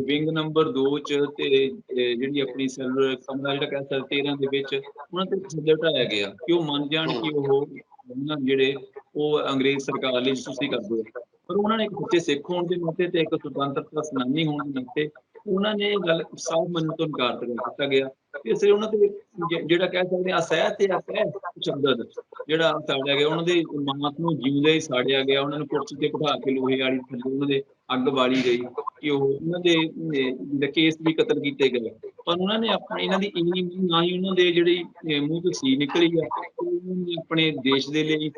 ਵਿੰਗ ਨੰਬਰ 2 ਚ ਤੇ ਇਹ ਜਿਹੜੀ ਆਪਣੀ ਸੈਲੂਲਰ ਕਮਰਾ ਜਿਹੜਾ ਕਹਿੰਦਾ 13 ਦੇ ਵਿੱਚ ਉਹਨਾਂ ਤੇ ਸੱਜਾ ਢਾਇਆ ਗਿਆ। ਕਿ ਉਹ ਮੰਨ ਜਾਣ ਕਿ ਉਹ ਉਹਨਾਂ ਜਿਹੜੇ ਉਹ ਅੰਗਰੇਜ਼ ਸਰਕਾਰ ਲਈ ਜਸੂਸੀ ਕਰਦੇ ਆ। ਪਰ ਉਹਨਾਂ ਨੇ ਇੱਕ ਸੱਚੇ ਸਿੱਖ ਹੋਣ ਦੇ ਨਾਤੇ ਤੇ ਇੱਕ ਸੁਤੰਤਰਤਾ ਸੈਨਾਨੀ ਹੋਣ ਦੇ ਨਾਤੇ ਉਹਨਾਂ ਨੇ ਇਹ ਗੱਲ ਸਾਫ਼ ਮੰਨਣ ਤੋਂ ਇਨਕਾਰ ਕਰ ਦਿੱਤਾ ਗਿਆ। ਇਸ ਲਈ ਉਹਨਾਂ ਤੇ ਜਿਹੜਾ ਕਹਿ ਸਕਦੇ ਆ ਅਸਹਿ ਤੇ ਅਸਹਿ ਸ਼ਬਦ ਜਿਹੜਾ ਸਾੜਿਆ ਗਿਆ ਉਹਨਾਂ ਦੇ ਮਾਤ ਨੂੰ ਜਿਉਂਦੇ ਹੀ ਸਾੜਿਆ ਗਿਆ ਉਹਨਾਂ ਨੂੰ ਕੁਰਸੀ ਤੇ ਬਿਠਾ ਕੇ ਲੋਹੇ ਵਾਲੀ ਥੱਲੇ ਉਹਨਾਂ ਦੇ ਅੱਗ ਬਾਲੀ ਗਈ ਕਿ ਉਹ ਉਹਨਾਂ ਦੇ ਅਹ, ਕੇਸ ਵੀ ਕਤਲ ਕੀਤੇ ਗਏ। ਪਰ ਉਹਨਾਂ ਨੇ ਆਪਣੇ ਇਹਨਾਂ ਦੀ ਇੰਨੀ ਨਾ ਹੀ ਉਹਨਾਂ ਦੇ ਜਿਹੜੀ ਮੂੰਹ ਤੋਂ ਸੀ ਨਿਕਲੀ ਆ ਆਪਣੇ ਦੇਸ਼ ਦੇ ਲਈ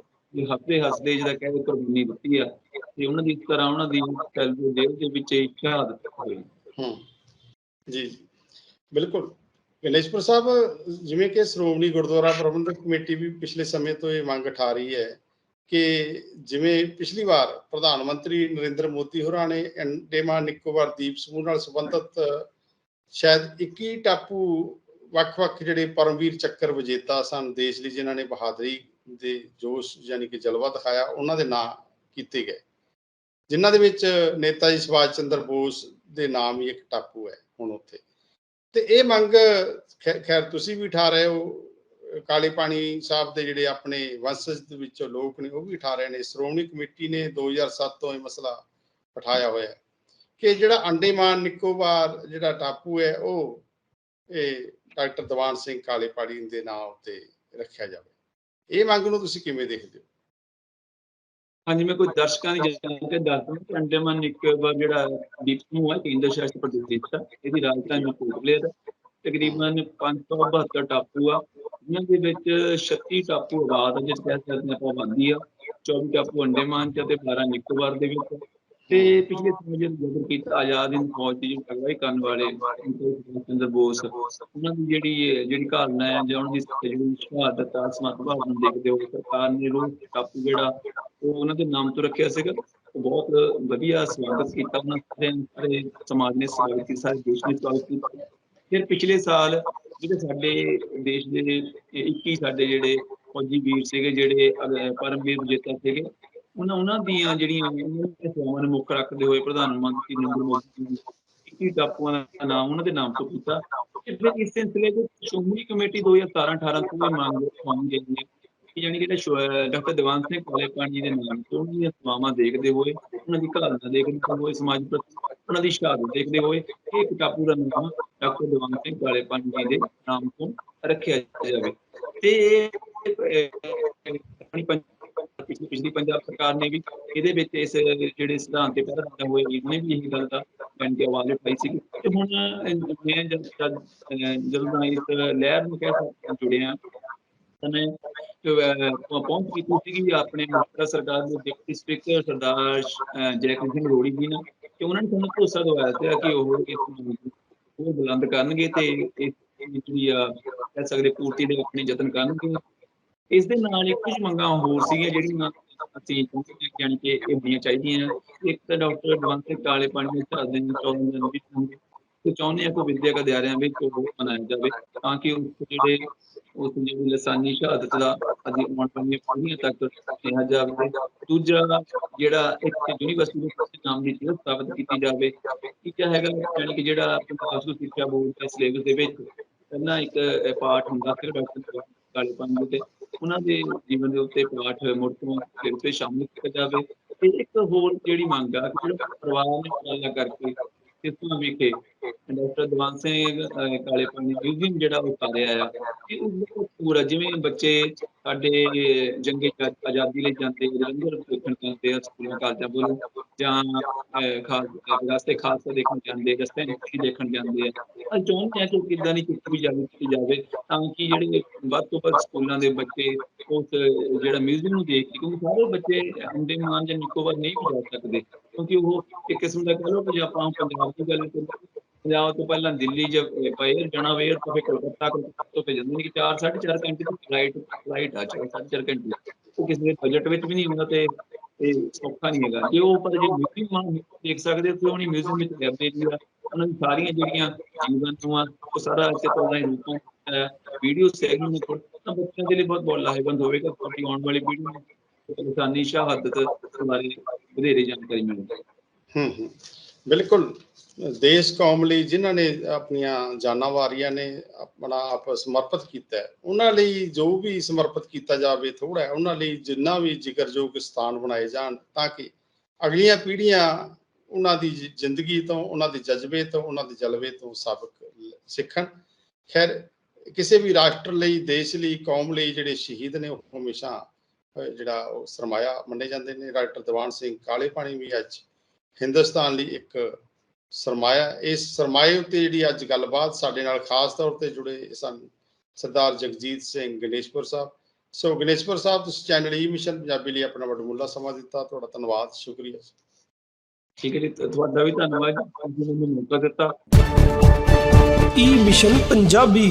ਹੱਸਦੇ ਹੱਸਦੇ ਜਿਹੜਾ ਕਹਿੰਦੇ ਕੁਰਬਾਨੀ ਦਿੱਤੀ ਆ ਤੇ ਉਹਨਾਂ ਦੀ ਇਸ ਤਰ੍ਹਾਂ ਉਹਨਾਂ ਦੀ ਸੈਲਫ ਜੇਲ੍ਹ ਦੇ ਵਿੱਚ ਸ਼ਹਾਦਤ ਹੋਈ। ਹੂੰ। ਜੀ। ਬਿਲਕੁਲ। ਗਣੇਸ਼ਪੁਰ ਸਾਹਿਬ, ਜਿਵੇਂ ਕਿ ਸ਼੍ਰੋਮਣੀ ਗੁਰਦੁਆਰਾ ਪ੍ਰਬੰਧਕ ਕਮੇਟੀ ਵੀ ਪਿਛਲੇ ਸਮੇਂ ਤੋਂ ਇਹ ਮੰਗ ਉਠਾ ਰਹੀ ਹੈ ਕਿ ਜਿਵੇਂ ਪਿਛਲੀ ਵਾਰ ਪ੍ਰਧਾਨ ਮੰਤਰੀ ਨਰਿੰਦਰ ਮੋਦੀ ਹੋਰਾਂ ਨੇ ਅੰਡੇਮਾਨ ਨਿਕੋਬਾਰ ਦੀਪ ਸਮੂਹ ਨਾਲ ਸੰਬੰਧਿਤ, ਸ਼ਾਇਦ 21 ਟਾਪੂ ਵੱਖ-ਵੱਖ ਜਿਹੜੇ ਪਰਮਵੀਰ ਚੱਕਰ ਵਿਜੇਤਾ ਸਨ ਦੇਸ਼ ਲਈ, ਜਿਨ੍ਹਾਂ ਨੇ ਬਹਾਦਰੀ ਦੇ ਜੋਸ਼ ਯਾਨੀ ਕਿ ਜਲਵਾ ਦਿਖਾਇਆ, ਉਹਨਾਂ ਦੇ ਨਾਂ ਕੀਤੇ ਗਏ। ਜਿਨ੍ਹਾਂ ਦੇ ਵਿੱਚ ਨੇਤਾ ਜੀ ਸੁਭਾਸ਼ ਚੰਦਰ ਬੋਸ ਦੇ ਨਾਮ ਹੀ ਇੱਕ ਟਾਪੂ ਹੈ ਹੁਣ ਉੱਥੇ। ਤੇ ਇਹ ਮੰਗ ਖੈਰ ਤੁਸੀਂ ਵੀ ਉਠਾ ਰਹੇ ਹੋ, ਕਾਲੇ ਪਾਣੀ ਸਾਹਿਬ ਦੇ ਜਿਹੜੇ ਆਪਣੇ ਵੰਸ਼ਜ ਦੇ ਵਿੱਚੋਂ ਲੋਕ ਨੇ ਉਹ ਵੀ ਉਠਾ ਰਹੇ ਨੇ। ਸ਼੍ਰੋਮਣੀ ਕਮੇਟੀ ਨੇ 2007 ਤੋਂ ਇਹ ਮਸਲਾ ਉਠਾਇਆ ਹੋਇਆ ਹੈ ਕਿ ਜਿਹੜਾ ਅੰਡੇਮਾਨ ਨਿਕੋਬਾਰ ਜਿਹੜਾ ਟਾਪੂ ਹੈ, ਉਹ ਇਹ ਡਾਕਟਰ ਦੀਵਾਨ ਸਿੰਘ ਕਾਲੇ ਪਾਣੀ ਦੇ ਨਾਮ ਉੱਤੇ ਰੱਖਿਆ ਜਾਵੇ। ਇਹ ਮੰਗ ਨੂੰ ਤੁਸੀਂ ਕਿਵੇਂ ਦੇਖਦੇ ਹੋ? ਹਾਂਜੀ, ਮੈਂ ਕੋਈ ਦਰਸ਼ਕਾਂ ਦੀ ਜਾਣਕਾਰੀ ਦੱਸ ਦਵਾਂ ਕਿ ਅੰਡੇਮਾਨ ਨਿਕੋਬਾਰ ਜਿਹੜਾ ਦੀਪ ਸਮੂਹ ਹੈ, ਕੇਂਦਰ ਸ਼ਾਸਿਤ ਪ੍ਰਦੇਸ਼ ਦਾ ਇਹਦੀ ਰਾਜਧਾਨੀ ਪੋਰਟ ਬਲੇਅਰ ਹੈ ਤਕਰੀਬਨ 572 ਟਾਪੂ ਆ, ਜਿਨ੍ਹਾਂ ਦੇ ਵਿੱਚ 36 ਟਾਪੂ ਆਬਾਦ ਆ, ਜਿਸ ਕਹਿ ਸਕਦੇ ਆਪਾਂ ਆਬਾਦੀ ਆ 24 ਟਾਪੂ ਅੰਡੇਮਾਨ ਚ ਅਤੇ 12 ਨਿਕੋਬਾਰ ਦੇ ਵਿੱਚ ਤੇ ਪਿਛਲੇ ਸਮੇਂ ਜਦੋਂ ਕੀਤਾ, ਆਜ਼ਾਦ ਹਿੰਦ ਫੌਜ ਦੀ ਅਗਵਾਈ ਕਰਨ ਵਾਲੇ ਚੰਦਰ ਬੋਸ, ਉਹਨਾਂ ਦੀ ਜਿਹੜੀ ਜਿਹੜੀ ਘਾਲਣਾ ਹੈ, ਜਾਂ ਉਹਨਾਂ ਦੀ ਜਿਹੜੀ ਸ਼ਹਾਦਤ ਆ ਸਮਤ ਭਾਵ ਨੂੰ ਦੇਖਦੇ ਹੋਏ ਸਰਕਾਰ ਨੇ ਰੋਜ਼ ਟਾਪੂ ਜਿਹੜਾ, ਉਹ ਉਹਨਾਂ ਦੇ ਨਾਮ ਤੋਂ ਰੱਖਿਆ ਸੀਗਾ। ਬਹੁਤ ਵਧੀਆ ਸਵਾਗਤ ਕੀਤਾ ਉਹਨਾਂ ਸਾਰੇ ਸਾਰੇ ਸਮਾਜ ਨੇ ਸਵਾਗਤ ਕੀਤਾ, ਸਾਰੇ ਦੇਸ਼ ਨੇ ਸਵਾਗਤ ਕੀਤਾ। ਫਿਰ ਪਿਛਲੇ ਸਾਲ ਜਿਹੜੇ ਸਾਡੇ ਦੇਸ਼ ਦੇ 21 ਸਾਡੇ ਜਿਹੜੇ ਫੌਜੀ ਵੀਰ ਸੀਗੇ, ਜਿਹੜੇ ਪਰਮਵੀਰ ਵਿਜੇਤਾ ਸੀਗੇ ਉਹਨਾਂ ਉਹਨਾਂ ਦੀਆਂ ਜਿਹੜੀਆਂ ਸੇਵਾਵਾਂ ਨੂੰ ਮੁੱਖ ਰੱਖਦੇ ਹੋਏ ਪ੍ਰਧਾਨ ਮੰਤਰੀ ਨਰਿੰਦਰ ਮੋਦੀ ਜੀ ਨੇ ਟਾਪੂਆਂ ਦਾ ਨਾਮ ਉਹਨਾਂ ਦੇ ਨਾਮ ਤੋਂ ਕੀਤਾ ਫਿਰ ਇਸ ਸਿਲਸਿਲੇ ਵਿੱਚ ਸ਼੍ਰੋਮਣੀ ਕਮੇਟੀ 2017 18 ਤੋਂ ਇਹ ਮੰਗ ਮੰਗ ਗਈ ਹੈ ਕਿ ਜਾਨੀ ਕਿ ਡਾਕਟਰ ਦੀਵਾਨ ਸਿੰਘ ਕਾਲੇ ਪਾਣੀ ਦੇ ਨਾਮ ਤੋਂ ਉਹਨਾਂ ਦੀਆਂ ਸੇਵਾਵਾਂ ਦੇਖਦੇ ਹੋਏ ਉਹਨਾਂ ਦੀ ਘਾਲਣਾ ਦੇਖਦੇ ਹੋਏ ਸਮਾਜ ਪ੍ਰਤੀ ਉਹਨਾਂ ਦੀ ਸ਼ਹਾਦਤ ਦੇਖਦੇ ਹੋਏ ਇਹ ਟਾਪੂ ਦਾ ਨਾਮ ਡਾਕਟਰ ਦੀਵਾਨ ਸਿੰਘ ਕਾਲੇਪਾਨ ਜੀ ਦੇ ਨਾਮ ਤੋਂ ਰੱਖਿਆ ਜਾਵੇ ਤੇ ਆਪਣੀ ਪਿਛਲੀ ਪੰਜਾਬ ਸਰਕਾਰ ਨੇ ਵੀ ਇਹਦੇ ਵਿੱਚ ਇਸ ਜਿਹੜੇ ਸਿਧਾਂਤ ਤੇ ਪਹਿਰਾ ਦਿੰਦੇ ਹੋਏ ਇਹਨੇ ਵੀ ਇਹ ਗੱਲ ਦਾ ਬਣ ਕੇ ਆਵਾਜ਼ ਉਠਾਈ ਸੀ। ਤੇ ਹੁਣ ਮੈਂ ਜਦ ਜਦੋਂ ਦਾ ਇਸ ਲਹਿਰ ਨੂੰ ਕਹਿ ਸਕਦੇ ਜੁੜਿਆ ਤਾਂ ਮੈਂ ਪਹੁੰਚ ਕੀਤੀ ਸੀਗੀ ਆਪਣੇ ਮਹਾਰਾਸ਼ਟਰ ਸਰਕਾਰ ਦੇ deputy speaker Sardar uh, Singh Rori ji ਨੇ ਤੇ ਉਹਨਾਂ ਨੇ ਸਾਨੂੰ ਭਰੋਸਾ ਦਵਾਇਆ ਸੀ ਕਿ ਉਹ ਇਸ ਉਹ ਬੁਲੰਦ ਕਰਨਗੇ ਤੇ ਇਸ ਜਿਹੜੀ ਆ ਕਹਿ ਸਕਦੇ ਪੂਰਤੀ ਦੇ ਆਪਣੇ ਯਤਨ ਕਰਨਗੇ। ਇਸ ਦੇ ਨਾਲ ਇੱਕ ਕੁਝ ਮੰਗਾਂ ਹੋਰ ਸੀਗੀਆਂ ਜਿਹੜੀਆਂ ਅਸੀਂ ਯਾਨੀ ਕਿ ਇਹ ਹੋਣੀਆਂ ਚਾਹੀਦੀਆਂ ਇੱਕ ਤਾਂ ਡਾਕਟਰ ਦਵੰਤ ਕਾਲੇ ਪਾਣੀ ਦੇ ਝਾੜ ਦੇ 14 ਦਿਨ ਵਿੱਚ ਤੇ ਚਾਹੁੰਦੇ ਆ ਕਿ ਵਿਦਿਅਕ ਅਦਾਰਿਆਂ ਵਿੱਚ ਉਹ ਮਨਾਇਆ ਜਾਵੇ ਤਾਂ ਕਿ ਉਸ ਜਿਹੜੇ ਉਸ ਜਿਹੜੀ ਲਸਾਨੀ ਸ਼ਹਾਦਤ ਦਾ ਅਸੀਂ ਆਉਣ ਵਾਲੀਆਂ ਤੱਕ ਕਿਹਾ ਜਾਵੇ। ਦੂਜਾ ਜਿਹੜਾ ਇੱਕ ਯੂਨੀਵਰਸਿਟੀ ਦੇ ਪਾਸੇ ਨਾਮ ਦੀ ਚੀਜ਼ ਸਥਾਪਿਤ ਕੀਤੀ ਜਾਵੇ ਤੀਜਾ ਹੈਗਾ, ਯਾਨੀ ਕਿ ਜਿਹੜਾ ਪੰਜਾਬ ਸਿੱਖਿਆ ਬੋਰਡ ਦੇ ਸਿਲੇਬਸ ਦੇ ਵਿੱਚ ਪਹਿਲਾਂ ਇੱਕ ਪਾਠ ਹੁੰਦਾ ਸੀ ਡਾਕਟਰ ਕਾਲੇ ਪੰਜ ਦੇ ਉਹਨਾਂ ਦੇ ਜੀਵਨ ਦੇ ਉੱਤੇ ਪਾਠ ਮੁੜ ਤੋਂ ਫਿਰ ਉੱਤੇ ਸ਼ਾਮਿਲ ਕੀਤਾ ਜਾਵੇ। ਤੇ ਇੱਕ ਹੋਰ ਜਿਹੜੀ ਮੰਗ ਆ ਕਿ ਪਰਿਵਾਰ ਨੇ ਉਪਰਾਲਾ ਕਰਕੇ ਇਸ ਤੋਂ ਵਿਖੇ ਡਾਕਟਰ ਦੀਵਾਨ ਸਿੰਘ ਕਾਲੇ ਪਾਣੀ ਮਿਊਜ਼ੀਅਮ ਜਿਹੜਾ ਉਤਾਰਿਆ ਆ ਕਿ ਉਹ ਪੂਰਾ ਜਿਵੇਂ ਬੱਚੇ ਸਾਡੇ ਜੰਗੇ ਆਜ਼ਾਦੀ ਲਈ ਜਾਂਦੇ, ਜਲੰਧਰ ਦੇਖਣ ਜਾਂਦੇ ਆ, ਸਕੂਲਾਂ, ਕਾਲਜਾਂ ਵੱਲੋਂ, ਜਾਂ ਖਾਸ ਰਸਤੇ ਖਾਲਸਾ ਦੇਖਣ ਜਾਂਦੇ ਰਸਤੇ ਨਿੱਕੀ ਦੇਖਣ ਜਾਂਦੇ ਆ। ਅਸੀਂ ਚਾਹੁੰਦੇ ਹਾਂ ਕਿ ਕਿੱਦਾਂ ਦੀ ਕੀਤੀ ਜਾਵੇ ਕੀਤੀ ਜਾਵੇ, ਤਾਂ ਕਿ ਜਿਹੜੇ ਵੱਧ ਤੋਂ ਵੱਧ ਸਕੂਲਾਂ ਦੇ ਬੱਚੇ ਉਸ, ਜਿਹੜਾ ਮਿਊਜ਼ੀਅਮ ਨੂੰ ਦੇਖ ਕੇ, ਕਿਉਂਕਿ ਸਾਰੇ ਬੱਚੇ ਅੰਡੇਮਾਨ ਜਾਂ ਨਿਕੋਬਾਰ ਨਹੀਂ ਵੀ ਜਾ ਸਕਦੇ, ਕਿਉਂਕਿ ਉਹ ਇੱਕ ਕਿਸਮ ਦਾ ਕਹ ਲਓ ਕਿ ਆਪਾਂ ਪੰਜਾਬ ਦੀ ਗੱਲ ਕਰੀਏ ਪੰਜਾਬ ਤੋਂ ਪਹਿਲਾਂ ਦਿੱਲੀ ਜ ਪਏ, ਜਾਣਾ ਵੇ ਤੋਂ ਫਿਰ ਕਲਕੱਤਾ ਕਲਕੱਤਾ ਤੋਂ ਫਿਰ ਜਾਂਦੇ ਨੇ ਕਿ 4 4.5 ਘੰਟੇ ਦੀ ਫਲਾਈਟ ਫਲਾਈਟ ਆ 4 ਘੰਟੇ ਉਹ ਕਿਸੇ ਦੇ ਬਜਟ ਵਿੱਚ ਵੀ ਨਹੀਂ ਹੁੰਦਾ ਤੇ ਇਹ ਸੌਖਾ ਨਹੀਂ ਹੈਗਾ। ਜੇ ਉਹ ਪਰ ਜੇ ਮਿਊਜ਼ੀਅਮ ਦੇਖ ਸਕਦੇ, ਉੱਥੇ ਉਹਨੀ ਮਿਊਜ਼ੀਅਮ ਵਿੱਚ ਕਰਦੇ ਜੀ ਉਹਨਾਂ ਦੀ ਸਾਰੀਆਂ ਜਿਹੜੀਆਂ ਜੀਵਨ ਨੂੰ ਆ, ਉਹ ਸਾਰਾ ਚਿੱਤਰ ਦਾ ਰੂਪੋਂ ਵੀਡੀਓ ਸੈਗਮੈਂਟ ਨੂੰ। ਤਾਂ ਬੱਚਿਆਂ ਦੇ ਲਈ ਬਹੁਤ ਬਹੁਤ ਲਾਹੇਵੰਦ ਹੋਵੇਗਾ ਤੁਹਾਡੀ ਆਉਣ ਵਾਲੀ ਪੀੜ੍ਹੀ ਨੂੰ ਇਨਸਾਨੀ ਸ਼ਹਾਦਤ ਬਾਰੇ ਵਧੇਰੇ ਜਾਣਕਾਰੀ ਮਿਲੇਗੀ। ਹੂੰ ਹੂੰ। ਬਿਲਕੁਲ। ਦੇਸ਼ ਕੌਮ ਲਈ ਜਿਨ੍ਹਾਂ ਨੇ ਆਪਣੀਆਂ ਜਾਨਾਂ ਵਾਰੀਆਂ ਨੇ ਆਪਣਾ ਆਪ ਸਮਰਪਿਤ ਕੀਤਾ ਹੈ, ਉਹਨਾਂ ਲਈ ਜੋ ਵੀ ਸਮਰਪਿਤ ਕੀਤਾ ਜਾਵੇ ਥੋੜਾ ਉਹਨਾਂ ਲਈ ਜਿੰਨਾ ਵੀ ਜ਼ਿਕਰਯੋਗ ਸਥਾਨ ਬਣਾਏ ਜਾਣ ਤਾਂ ਕਿ ਅਗਲੀਆਂ ਪੀੜ੍ਹੀਆਂ ਉਹਨਾਂ ਦੀ ਜ਼ਿੰਦਗੀ ਤੋਂ ਉਹਨਾਂ ਦੇ ਜਜ਼ਬੇ ਤੋਂ ਉਹਨਾਂ ਦੇ ਜਲਵੇ ਤੋਂ ਸਬਕ ਸਿੱਖਣ। ਖੈਰ ਕਿਸੇ ਵੀ ਰਾਸ਼ਟਰ ਲਈ ਦੇਸ਼ ਲਈ ਕੌਮ ਲਈ ਜਿਹੜੇ ਸ਼ਹੀਦ ਨੇ ਉਹ ਹਮੇਸ਼ਾ ਜਿਹੜਾ ਉਹ ਸਰਮਾਇਆ ਮੰਨੇ ਜਾਂਦੇ ਨੇ। ਡਾਕਟਰ ਦੀਵਾਨ ਸਿੰਘ ਕਾਲੇ ਪਾਣੀ ਵੀ ਅੱਜ ਹਿੰਦੁਸਤਾਨ ਲਈ ਇੱਕ ਸਰਮਾਇਆ ਇਸ ਸਰਮਾਏ ਉੱਤੇ ਜਿਹੜੀ ਅੱਜ ਗੱਲਬਾਤ ਸਾਡੇ ਨਾਲ ਖਾਸ ਤੌਰ ਤੇ ਜੁੜੇ ਸਨ ਸਰਦਾਰ ਜਗਜੀਤ ਸਿੰਘ ਗਣੇਸ਼ਪੁਰ ਸਾਹਿਬ। ਸੋ ਗਣੇਸ਼ਪੁਰ ਸਾਹਿਬ ਤੁਸੀਂ ਚੈਨਲ ਈ ਮਿਸ਼ਨ ਪੰਜਾਬੀ ਲਈ ਆਪਣਾ ਵਡਮੁੱਲਾ ਸਮਾਂ ਦਿੱਤਾ। ਤੁਹਾਡਾ ਧੰਨਵਾਦ ਸ਼ੁਕਰੀਆ। ਠੀਕ ਹੈ ਜੀ ਤੁਹਾਡਾ ਵੀ ਧੰਨਵਾਦ। ਜੀ ਮੈਨੂੰ ਮੌਕਾ ਦਿੱਤਾ। E mission Punjabi.